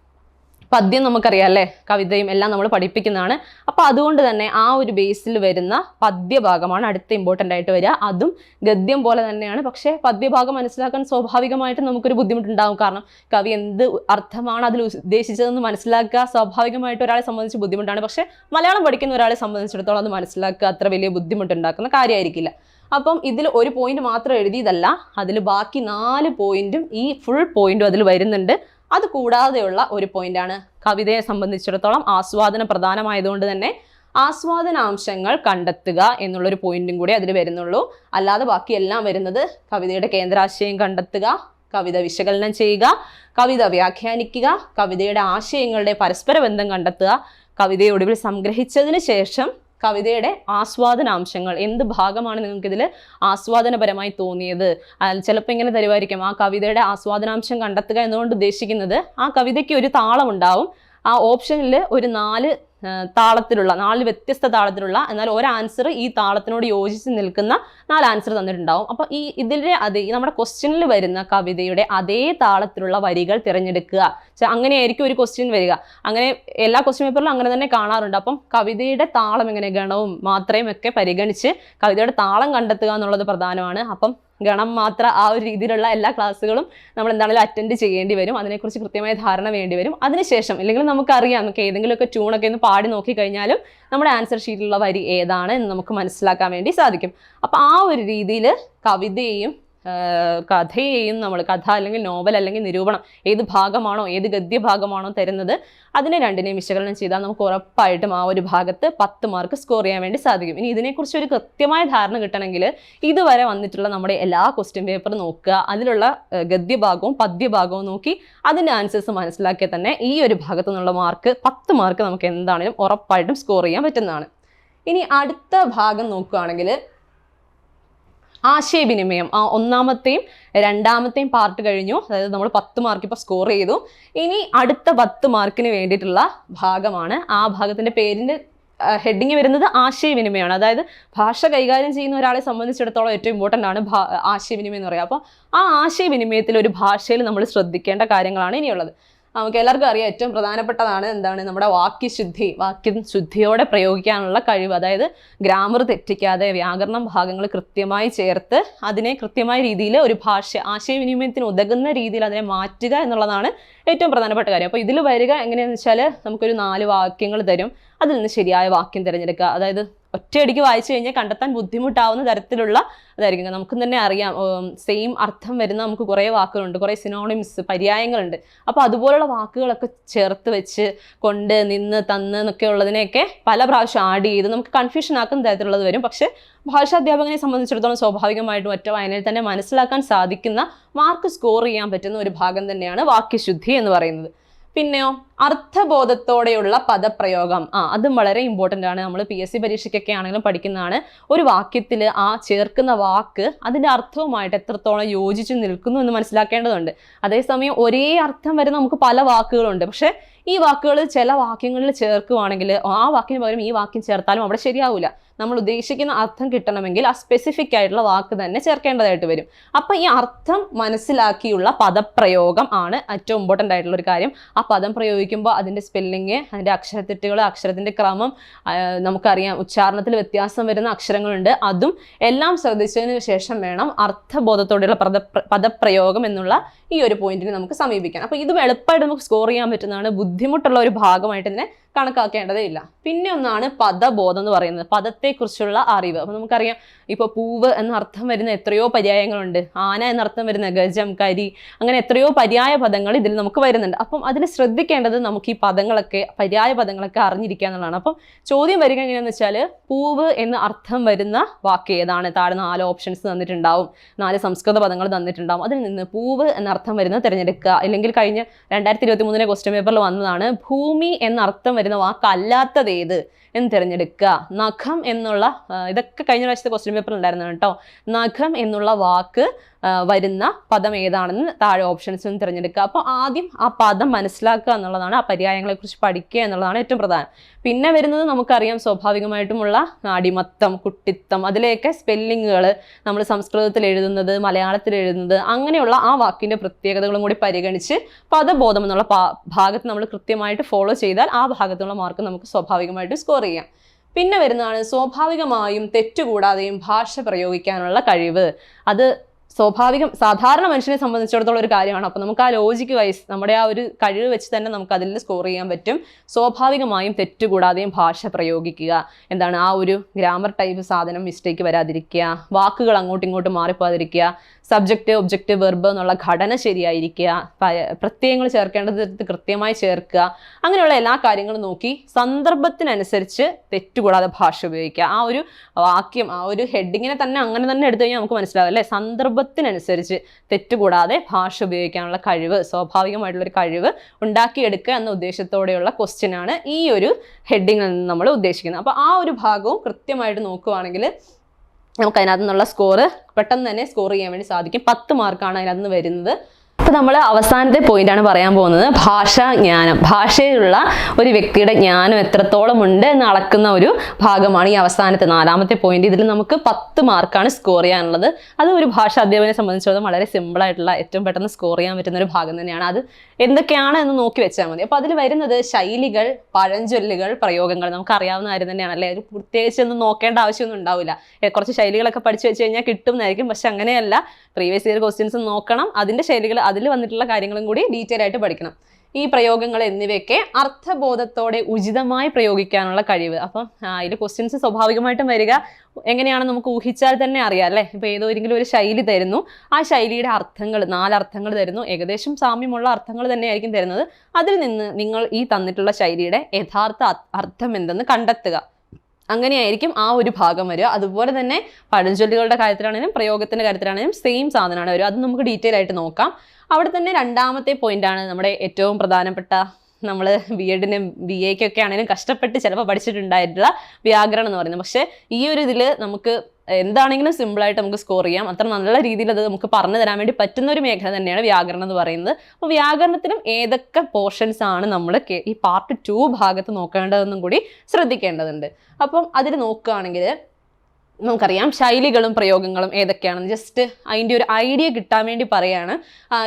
പദ്യം നമുക്കറിയാം അല്ലേ? കവിതയും എല്ലാം നമ്മൾ പഠിപ്പിക്കുന്നതാണ്. അപ്പോൾ അതുകൊണ്ട് തന്നെ ആ ഒരു ബേസിൽ വരുന്ന പദ്യഭാഗമാണ് അടുത്ത ഇമ്പോർട്ടന്റ് ആയിട്ട് വരിക. അതും ഗദ്യം പോലെ തന്നെയാണ്. പക്ഷേ പദ്യഭാഗം മനസ്സിലാക്കാൻ സ്വാഭാവികമായിട്ട് നമുക്കൊരു ബുദ്ധിമുട്ടുണ്ടാകും കാരണം കവി എന്ത് അർത്ഥമാണ് അതിൽ ഉദ്ദേശിച്ചതെന്ന് മനസ്സിലാക്കുക സ്വാഭാവികമായിട്ട് ഒരാളെ സംബന്ധിച്ച് ബുദ്ധിമുട്ടാണ്. പക്ഷേ മലയാളം പഠിക്കുന്ന ഒരാളെ സംബന്ധിച്ചിടത്തോളം അത് മനസ്സിലാക്കുക അത്ര വലിയ ബുദ്ധിമുട്ടുണ്ടാക്കുന്ന കാര്യമായിരിക്കില്ല. അപ്പം ഇതിൽ ഒരു പോയിന്റ് മാത്രം എഴുതിയതല്ല അതിൽ ബാക്കി നാല് പോയിന്റും ഈ ഫുൾ പോയിന്റും അതിൽ വരുന്നുണ്ട്. അത് കൂടാതെയുള്ള ഒരു പോയിന്റാണ് കവിതയെ സംബന്ധിച്ചിടത്തോളം ആസ്വാദന പ്രധാനമായതുകൊണ്ട് തന്നെ ആസ്വാദനാംശങ്ങൾ കണ്ടെത്തുക എന്നുള്ളൊരു പോയിന്റും കൂടി അതിൽ വരുന്നുള്ളൂ. അല്ലാതെ ബാക്കി എല്ലാം വരുന്നത് കവിതയുടെ കേന്ദ്രാശയം കണ്ടെത്തുക കവിത വിശകലനം ചെയ്യുക കവിത വ്യാഖ്യാനിക്കുക കവിതയുടെ ആശയങ്ങളുടെ പരസ്പര ബന്ധം കണ്ടെത്തുക കവിതയെ ഒടുവിൽ സംഗ്രഹിച്ചതിന് ശേഷം കവിതയുടെ ആസ്വാദനാംശങ്ങൾ എന്ത് ഭാഗമാണ് നിങ്ങൾക്ക് ഇതിൽ ആസ്വാദനപരമായി തോന്നിയത്? ചിലപ്പോൾ ഇങ്ങനെ തരുമായിരിക്കും ആ കവിതയുടെ ആസ്വാദനാംശം കണ്ടെത്തുക എന്നുകൊണ്ട് ഉദ്ദേശിക്കുന്നത് ആ കവിതയ്ക്ക് ഒരു താളം ഉണ്ടാവും ആ ഓപ്ഷനിൽ ഒരു നാല് താളത്തിലുള്ള നാല് വ്യത്യസ്ത താളത്തിലുള്ള എന്നാൽ ഒരു ആൻസർ ഈ താളത്തിനോട് യോജിച്ച് നിൽക്കുന്ന നാല് ആൻസർ തന്നിട്ടുണ്ടാവും. അപ്പോൾ ഈ ഇതിലെ അതേ നമ്മുടെ ക്വസ്റ്റ്യനിൽ വരുന്ന കവിതയുടെ അതേ താളത്തിലുള്ള വരികൾ തിരഞ്ഞെടുക്കുക. അങ്ങനെ അങ്ങനെയായിരിക്കും ഒരു ക്വസ്റ്റ്യൻ വരിക. അങ്ങനെ എല്ലാ ക്വസ്റ്റ്യൻ പേപ്പറിലും അങ്ങനെ തന്നെ കാണാറുണ്ട്. അപ്പം കവിതയുടെ താളം എങ്ങനെ ഗണവും മാത്രയും ഒക്കെ പരിഗണിച്ച് കവിതയുടെ താളം കണ്ടെത്തുക എന്നുള്ളത് പ്രധാനമാണ്. അപ്പം ഗണം മാത്ര ആ ഒരു രീതിയിലുള്ള എല്ലാ ക്ലാസ്സുകളും നമ്മൾ എന്താണെങ്കിലും അറ്റൻഡ് ചെയ്യേണ്ടി വരും. അതിനെക്കുറിച്ച് കൃത്യമായ ധാരണ വേണ്ടി വരും. അതിനുശേഷം അല്ലെങ്കിൽ നമുക്കറിയാം നമുക്ക് ഏതെങ്കിലുമൊക്കെ ട്യൂണൊക്കെ ഒന്ന് പാടി നോക്കിക്കഴിഞ്ഞാലും നമ്മുടെ ആൻസർ ഷീറ്റിലുള്ള വരി ഏതാണ് എന്ന് നമുക്ക് മനസ്സിലാക്കാൻ വേണ്ടി സാധിക്കും. അപ്പോൾ ആ ഒരു രീതിയിൽ കവിതയെയും കഥയെയും നമ്മൾ കഥ അല്ലെങ്കിൽ നോവൽ അല്ലെങ്കിൽ നിരൂപണം ഏത് ഭാഗമാണോ ഏത് ഗദ്യഭാഗമാണോ തരുന്നത് അതിനെ രണ്ടിനെയും വിശകലനം ചെയ്താൽ നമുക്ക് ഉറപ്പായിട്ടും ആ ഒരു ഭാഗത്ത് പത്ത് മാർക്ക് സ്കോർ ചെയ്യാൻ വേണ്ടി സാധിക്കും. ഇനി ഇതിനെക്കുറിച്ച് ഒരു കൃത്യമായ ധാരണ കിട്ടണമെങ്കിൽ ഇതുവരെ വന്നിട്ടുള്ള നമ്മുടെ എല്ലാ ക്വസ്റ്റ്യൻ പേപ്പർ നോക്കുക അതിലുള്ള ഗദ്യഭാഗവും പദ്യഭാഗവും നോക്കി അതിന്റെ ആൻസേഴ്സ് മനസ്സിലാക്കിയാൽ തന്നെ ഈ ഒരു ഭാഗത്തു നിന്നുള്ള മാർക്ക് പത്ത് മാർക്ക് നമുക്ക് എന്താണെങ്കിലും ഉറപ്പായിട്ടും സ്കോർ ചെയ്യാൻ പറ്റുന്നതാണ്. ഇനി അടുത്ത ഭാഗം നോക്കുകയാണെങ്കിൽ ആശയവിനിമയം. ആ ഒന്നാമത്തെയും രണ്ടാമത്തെയും പാർട്ട് കഴിഞ്ഞു. അതായത് നമ്മൾ പത്ത് മാർക്ക് ഇപ്പോൾ സ്കോർ ചെയ്തു. ഇനി അടുത്ത പത്ത് മാർക്കിന് വേണ്ടിയിട്ടുള്ള ഭാഗമാണ്. ആ ഭാഗത്തിന്റെ പേരിന്റെ ഹെഡിങ് വരുന്നത് ആശയവിനിമയമാണ്. അതായത് ഭാഷ കൈകാര്യം ചെയ്യുന്ന ഒരാളെ സംബന്ധിച്ചിടത്തോളം ഏറ്റവും ഇമ്പോർട്ടന്റ് ആണ് ആശയവിനിമയം എന്ന് പറയുക. അപ്പോൾ ആ ആശയവിനിമയത്തിൽ ഒരു ഭാഷയിൽ നമ്മൾ ശ്രദ്ധിക്കേണ്ട കാര്യങ്ങളാണ് ഇനിയുള്ളത്. നമുക്ക് എല്ലാവർക്കും അറിയാം ഏറ്റവും പ്രധാനപ്പെട്ടതാണ് എന്താണ് നമ്മുടെ വാക്യശുദ്ധി വാക്യ ശുദ്ധിയോടെ പ്രയോഗിക്കാനുള്ള കഴിവ്. അതായത് ഗ്രാമർ തെറ്റിക്കാതെ വ്യാകരണം ഭാഗങ്ങൾ കൃത്യമായി ചേർത്ത് അതിനെ കൃത്യമായ രീതിയിൽ ഒരു ഭാഷ ആശയവിനിമയത്തിന് ഉതകുന്ന രീതിയിൽ അതിനെ മാറ്റുക എന്നുള്ളതാണ് ഏറ്റവും പ്രധാനപ്പെട്ട കാര്യം. അപ്പോൾ ഇതിൽ വരിക എങ്ങനെയാണെന്ന് വെച്ചാൽ നമുക്കൊരു നാല് വാക്യങ്ങൾ തരും. അതിൽ നിന്ന് ശരിയായ വാക്യം തിരഞ്ഞെടുക്കുക. അതായത് ഒറ്റയടിക്ക് വായിച്ചു കഴിഞ്ഞാൽ കണ്ടെത്താൻ ബുദ്ധിമുട്ടാവുന്ന തരത്തിലുള്ള അതായിരിക്കും നമുക്ക് തന്നെ അറിയാം. സെയിം അർത്ഥം വരുന്ന നമുക്ക് കുറേ വാക്കുകളുണ്ട്. കുറേ സിനോണിംസ് പര്യായങ്ങളുണ്ട്. അപ്പോൾ അതുപോലുള്ള വാക്കുകളൊക്കെ ചേർത്ത് വെച്ച് കൊണ്ട് നിന്ന് തന്ന് എന്നൊക്കെ ഉള്ളതിനെയൊക്കെ പല പ്രാവശ്യം ആഡ് ചെയ്ത് നമുക്ക് കൺഫ്യൂഷൻ ആക്കുന്ന തരത്തിലുള്ളത് വരും. പക്ഷേ ഭാഷാ അധ്യാപകനെ സംബന്ധിച്ചിടത്തോളം സ്വാഭാവികമായിട്ടും ഒറ്റ വായനയിൽ തന്നെ മനസ്സിലാക്കാൻ സാധിക്കുന്ന മാർക്ക് സ്കോർ ചെയ്യാൻ പറ്റുന്ന ഒരു ഭാഗം തന്നെയാണ് വാക്യശുദ്ധി എന്ന് പറയുന്നത്. പിന്നെയോ? അർത്ഥബോധത്തോടെയുള്ള പദപ്രയോഗം. ആ അതും വളരെ ഇമ്പോർട്ടന്റ് ആണ്. നമ്മൾ പി എസ് സി പരീക്ഷയ്ക്കൊക്കെ ആണെങ്കിലും പഠിക്കുന്നതാണ്. ഒരു വാക്യത്തിൽ ആ ചേർക്കുന്ന വാക്ക് അതിന്റെ അർത്ഥവുമായിട്ട് എത്രത്തോളം യോജിച്ച് നിൽക്കുന്നു എന്ന് മനസ്സിലാക്കേണ്ടതുണ്ട്. അതേസമയം ഒരേ അർത്ഥം വരെ നമുക്ക് പല വാക്കുകളുണ്ട്. പക്ഷേ ഈ വാക്കുകൾ ചില വാക്യങ്ങളിൽ ചേർക്കുവാണെങ്കിൽ ആ വാക്കിന് പകരം ഈ വാക്യം ചേർത്താലും അവിടെ ശരിയാവില്ല നമ്മൾ ഉദ്ദേശിക്കുന്ന അർത്ഥം കിട്ടണമെങ്കിൽ ആ സ്പെസിഫിക് ആയിട്ടുള്ള വാക്ക് തന്നെ ചേർക്കേണ്ടതായിട്ട് വരും. അപ്പം ഈ അർത്ഥം മനസ്സിലാക്കിയുള്ള പദപ്രയോഗം ആണ് ഏറ്റവും ഇമ്പോർട്ടന്റ് ആയിട്ടുള്ള ഒരു കാര്യം. ആ പദം പ്രയോഗിക്കുമ്പോൾ അതിന്റെ സ്പെല്ലിങ് അതിന്റെ അക്ഷരത്തെറ്റുകൾ അക്ഷരത്തിന്റെ ക്രമം നമുക്കറിയാം ഉച്ചാരണത്തിൽ വ്യത്യാസം വരുന്ന അക്ഷരങ്ങളുണ്ട്. അതും എല്ലാം ശ്രദ്ധിച്ചതിന് ശേഷം വേണം അർത്ഥബോധത്തോടെയുള്ള പദ പദപ്രയോഗം എന്നുള്ള ഈ ഒരു പോയിന്റിനെ നമുക്ക് സമീപിക്കാൻ. അപ്പോൾ ഇതും എളുപ്പമായിട്ട് നമുക്ക് സ്കോർ ചെയ്യാൻ പറ്റുന്നതാണ്. ബുദ്ധിമുട്ടുള്ള ഒരു ഭാഗമായിട്ട് ഇതിനെ കണക്കാക്കേണ്ടതേ ഇല്ല പിന്നെ ഒന്നാണ് പദബോധം എന്ന് പറയുന്നത്. പദത്തെക്കുറിച്ചുള്ള അറിവ്. അപ്പോൾ നമുക്കറിയാം ഇപ്പോൾ പൂവ് എന്ന അർത്ഥം വരുന്ന എത്രയോ പര്യായങ്ങളുണ്ട്. ആന എന്നർത്ഥം വരുന്ന ഗജം കരി അങ്ങനെ എത്രയോ പര്യായ പദങ്ങൾ ഇതിൽ നമുക്ക് വരുന്നുണ്ട്. അപ്പം അതിൽ ശ്രദ്ധിക്കേണ്ടത് നമുക്ക് ഈ പദങ്ങളൊക്കെ പര്യായ പദങ്ങളൊക്കെ അറിഞ്ഞിരിക്കുക എന്നുള്ളതാണ്. അപ്പം ചോദ്യം വരിക എങ്ങനെയാണെന്ന് വെച്ചാൽ പൂവ് എന്ന് അർത്ഥം വരുന്ന വാക്ക് ഏതാണ്? താഴെ നാല് ഓപ്ഷൻസ് തന്നിട്ടുണ്ടാവും. നാല് സംസ്കൃത പദങ്ങൾ തന്നിട്ടുണ്ടാവും. അതിൽ നിന്ന് പൂവ് എന്ന അർത്ഥം വരുന്ന തിരഞ്ഞെടുക്കുക. അല്ലെങ്കിൽ കഴിഞ്ഞ രണ്ടായിരത്തി ഇരുപത്തി മൂന്നിലെ ക്വസ്റ്റ്യൻ പേപ്പറിൽ വന്നതാണ് ഭൂമി എന്ന അർത്ഥം വാക്കല്ലാത്തത് ഏത് എന്ന് തിരഞ്ഞെടുക്കുക നഖം എന്നുള്ള ഇതൊക്കെ കഴിഞ്ഞ പ്രാവശ്യത്തെ ക്വസ്റ്റ്യൻ പേപ്പർ ഉണ്ടായിരുന്നു കേട്ടോ നഖം എന്നുള്ള വാക്ക് വരുന്ന പദം ഏതാണെന്ന് താഴെ ഓപ്ഷൻസ് ഒന്ന് തിരഞ്ഞെടുക്കുക അപ്പോൾ ആദ്യം ആ പദം മനസ്സിലാക്കുക എന്നുള്ളതാണ് ആ പര്യായങ്ങളെക്കുറിച്ച് പഠിക്കുക എന്നുള്ളതാണ് ഏറ്റവും പ്രധാനം. പിന്നെ വരുന്നത് നമുക്കറിയാം സ്വാഭാവികമായിട്ടുമുള്ള അടിമത്തം കുട്ടിത്തം. അതിലെയൊക്കെ സ്പെല്ലിങ്ങുകൾ നമ്മൾ സംസ്കൃതത്തിൽ എഴുതുന്നത് മലയാളത്തിൽ എഴുതുന്നത് അങ്ങനെയുള്ള ആ വാക്കിന്റെ പ്രത്യേകതകളും കൂടി പരിഗണിച്ച് പദബോധം എന്നുള്ള ഭാഗത്ത് നമ്മൾ കൃത്യമായിട്ട് ഫോളോ ചെയ്താൽ ആ ഭാഗത്തുള്ള മാർക്ക് നമുക്ക് സ്വാഭാവികമായിട്ട് സ്കോർ ചെയ്യാം പിന്നെ വരുന്നതാണ് സ്വാഭാവികമായും തെറ്റുകൂടാതെയും ഭാഷ പ്രയോഗിക്കാനുള്ള കഴിവ്. അത് സ്വാഭാവികം സാധാരണ മനുഷ്യനെ സംബന്ധിച്ചിടത്തോളം ഒരു കാര്യമാണ്. അപ്പോൾ നമുക്ക് ആ ലോജിക്ക് വൈസ് നമ്മുടെ ആ ഒരു കഴിവ് വെച്ച് തന്നെ നമുക്ക് അതിൽ സ്കോർ ചെയ്യാൻ പറ്റും. സ്വാഭാവികമായും തെറ്റുകൂടാതെയും ഭാഷ പ്രയോഗിക്കുക. എന്താണ് ആ ഒരു ഗ്രാമർ ടൈപ്പ് സാധനം മിസ്റ്റേക്ക് വരാതിരിക്കുക. വാക്കുകൾ അങ്ങോട്ടും ഇങ്ങോട്ടും മാറിപ്പോകാതിരിക്കുക. സബ്ജക്റ്റ് ഒബ്ജക്റ്റ് വെർബ് എന്നുള്ള ഘടന ശരിയായിരിക്കുക പ്രത്യയങ്ങൾ ചേർക്കേണ്ടത് കൃത്യമായി ചേർക്കുക അങ്ങനെയുള്ള എല്ലാ കാര്യങ്ങളും നോക്കി സന്ദർഭത്തിനനുസരിച്ച് തെറ്റുകൂടാതെ ഭാഷ ഉപയോഗിക്കുക. ആ ഒരു വാക്യം ആ ഒരു ഹെഡിങ്ങിനെ തന്നെ അങ്ങനെ തന്നെ എടുത്തു കഴിഞ്ഞാൽ നമുക്ക് മനസ്സിലാവും അല്ലേ? സന്ദർഭത്തിനനുസരിച്ച് തെറ്റുകൂടാതെ ഭാഷ ഉപയോഗിക്കാനുള്ള കഴിവ് സ്വാഭാവികമായിട്ടുള്ള ഒരു കഴിവ് ഉണ്ടാക്കിയെടുക്കുക എന്ന ഉദ്ദേശത്തോടെയുള്ള ക്വസ്റ്റ്യനാണ് ഈ ഒരു ഹെഡിങ്ങിൽ നിന്ന് നമ്മൾ ഉദ്ദേശിക്കുന്നത്. അപ്പോൾ ആ ഒരു ഭാഗവും കൃത്യമായിട്ട് നോക്കുവാണെങ്കിൽ നമുക്ക് അതിനകത്ത് സ്കോറ് പെട്ടെന്ന് തന്നെ സ്കോർ ചെയ്യാൻ വേണ്ടി സാധിക്കും. പത്ത് മാർക്കാണ് അതിനകത്ത് നിന്ന് വരുന്നത്. അപ്പോൾ നമ്മൾ അവസാനത്തെ പോയിന്റാണ് പറയാൻ പോകുന്നത്. ഭാഷാ ജ്ഞാനം. ഭാഷയിലുള്ള ഒരു വ്യക്തിയുടെ ജ്ഞാനം എത്രത്തോളം ഉണ്ട് എന്ന് അളക്കുന്ന ഒരു ഭാഗമാണ് ഈ അവസാനത്തെ നാലാമത്തെ പോയിന്റ് ഇതിൽ നമുക്ക് പത്ത് മാർക്കാണ് സ്കോർ ചെയ്യാനുള്ളത്. അത് ഒരു ഭാഷ അധ്യാപനെ സംബന്ധിച്ചിടത്തോളം വളരെ സിമ്പിൾ ആയിട്ടുള്ള ഏറ്റവും പെട്ടെന്ന് സ്കോർ ചെയ്യാൻ പറ്റുന്ന ഒരു ഭാഗം തന്നെയാണ്. അത് എന്തൊക്കെയാണ് എന്ന് നോക്കി വെച്ചാൽ മതി. അപ്പോൾ അതിൽ വരുന്നത് ശൈലികൾ പഴഞ്ചൊല്ലുകൾ പ്രയോഗങ്ങൾ. നമുക്ക് അറിയാവുന്ന കാര്യം തന്നെയാണ് അല്ലേ? ഒരു പ്രത്യേകിച്ച് ഒന്നും നോക്കേണ്ട ആവശ്യമൊന്നും ഉണ്ടാവില്ല. കുറച്ച് ശൈലികളൊക്കെ പഠിച്ചു വെച്ച് കഴിഞ്ഞാൽ കിട്ടും എന്നായിരിക്കും. പക്ഷെ അങ്ങനെയല്ല. പ്രീവിയസ് ഇയർ ക്വസ്റ്റ്യൻസ് നോക്കണം. അതിന്റെ ശൈലികൾ അതിൽ വന്നിട്ടുള്ള കാര്യങ്ങളും കൂടി ഡീറ്റെയിൽ ആയിട്ട് പഠിക്കണം. ഈ പ്രയോഗങ്ങൾ എന്നിവയൊക്കെ അർത്ഥബോധത്തോടെ ഉചിതമായി പ്രയോഗിക്കാനുള്ള കഴിവ്. അപ്പം അതിൽ ക്വസ്റ്റ്യൻസ് സ്വാഭാവികമായിട്ടും വരിക. എങ്ങനെയാണെന്ന് നമുക്ക് ഊഹിച്ചാൽ തന്നെ അറിയാം അല്ലേ? ഇപ്പോൾ ഏതോരെങ്കിലും ഒരു ശൈലി തരുന്നു. ആ ശൈലിയുടെ അർത്ഥങ്ങൾ നാലർത്ഥങ്ങൾ തരുന്നു. ഏകദേശം സാമ്യമുള്ള അർത്ഥങ്ങൾ തന്നെയായിരിക്കും തരുന്നത്. അതിൽ നിന്ന് നിങ്ങൾ ഈ തന്നിട്ടുള്ള ശൈലിയുടെ യഥാർത്ഥ അർത്ഥം എന്തെന്ന് കണ്ടെത്തുക. അങ്ങനെയായിരിക്കും ആ ഒരു ഭാഗം വരിക. അതുപോലെ തന്നെ പഴഞ്ചൊല്ലുകളുടെ കാര്യത്തിലാണെങ്കിലും പ്രയോഗത്തിന്റെ കാര്യത്തിലാണെങ്കിലും സെയിം സാധനമാണ് വരിക. അത് നമുക്ക് ഡീറ്റെയിൽ ആയിട്ട് നോക്കാം. അവിടെ തന്നെ രണ്ടാമത്തെ പോയിന്റാണ് നമ്മുടെ ഏറ്റവും പ്രധാനപ്പെട്ട. നമ്മൾ ബി എഡിനും ബി എക്കൊക്കെ ആണെങ്കിലും കഷ്ടപ്പെട്ട് ചിലപ്പോൾ പഠിച്ചിട്ടുണ്ടായിട്ടുള്ള വ്യാകരണം എന്ന് പറയുന്നത്. പക്ഷേ ഈ ഒരു ഇതിൽ നമുക്ക് എന്താണെങ്കിലും സിമ്പിളായിട്ട് നമുക്ക് സ്കോർ ചെയ്യാം. അത്ര നല്ല രീതിയിൽ അത് നമുക്ക് പറഞ്ഞു തരാൻ വേണ്ടി പറ്റുന്ന ഒരു മേഖല തന്നെയാണ് വ്യാകരണം എന്ന് പറയുന്നത്. അപ്പോൾ വ്യാകരണത്തിലും ഏതൊക്കെ പോർഷൻസ് ആണ് നമ്മൾ ഈ പാർട്ട് ടു ഭാഗത്ത് നോക്കേണ്ടതെന്നും കൂടി ശ്രദ്ധിക്കേണ്ടതുണ്ട്. അപ്പം അതിൽ നോക്കുകയാണെങ്കിൽ നമുക്കറിയാം ശൈലികളും പ്രയോഗങ്ങളും ഏതൊക്കെയാണെന്ന് ജസ്റ്റ് അതിന്റെ ഒരു ഐഡിയ കിട്ടാൻ വേണ്ടി പറയാണ്.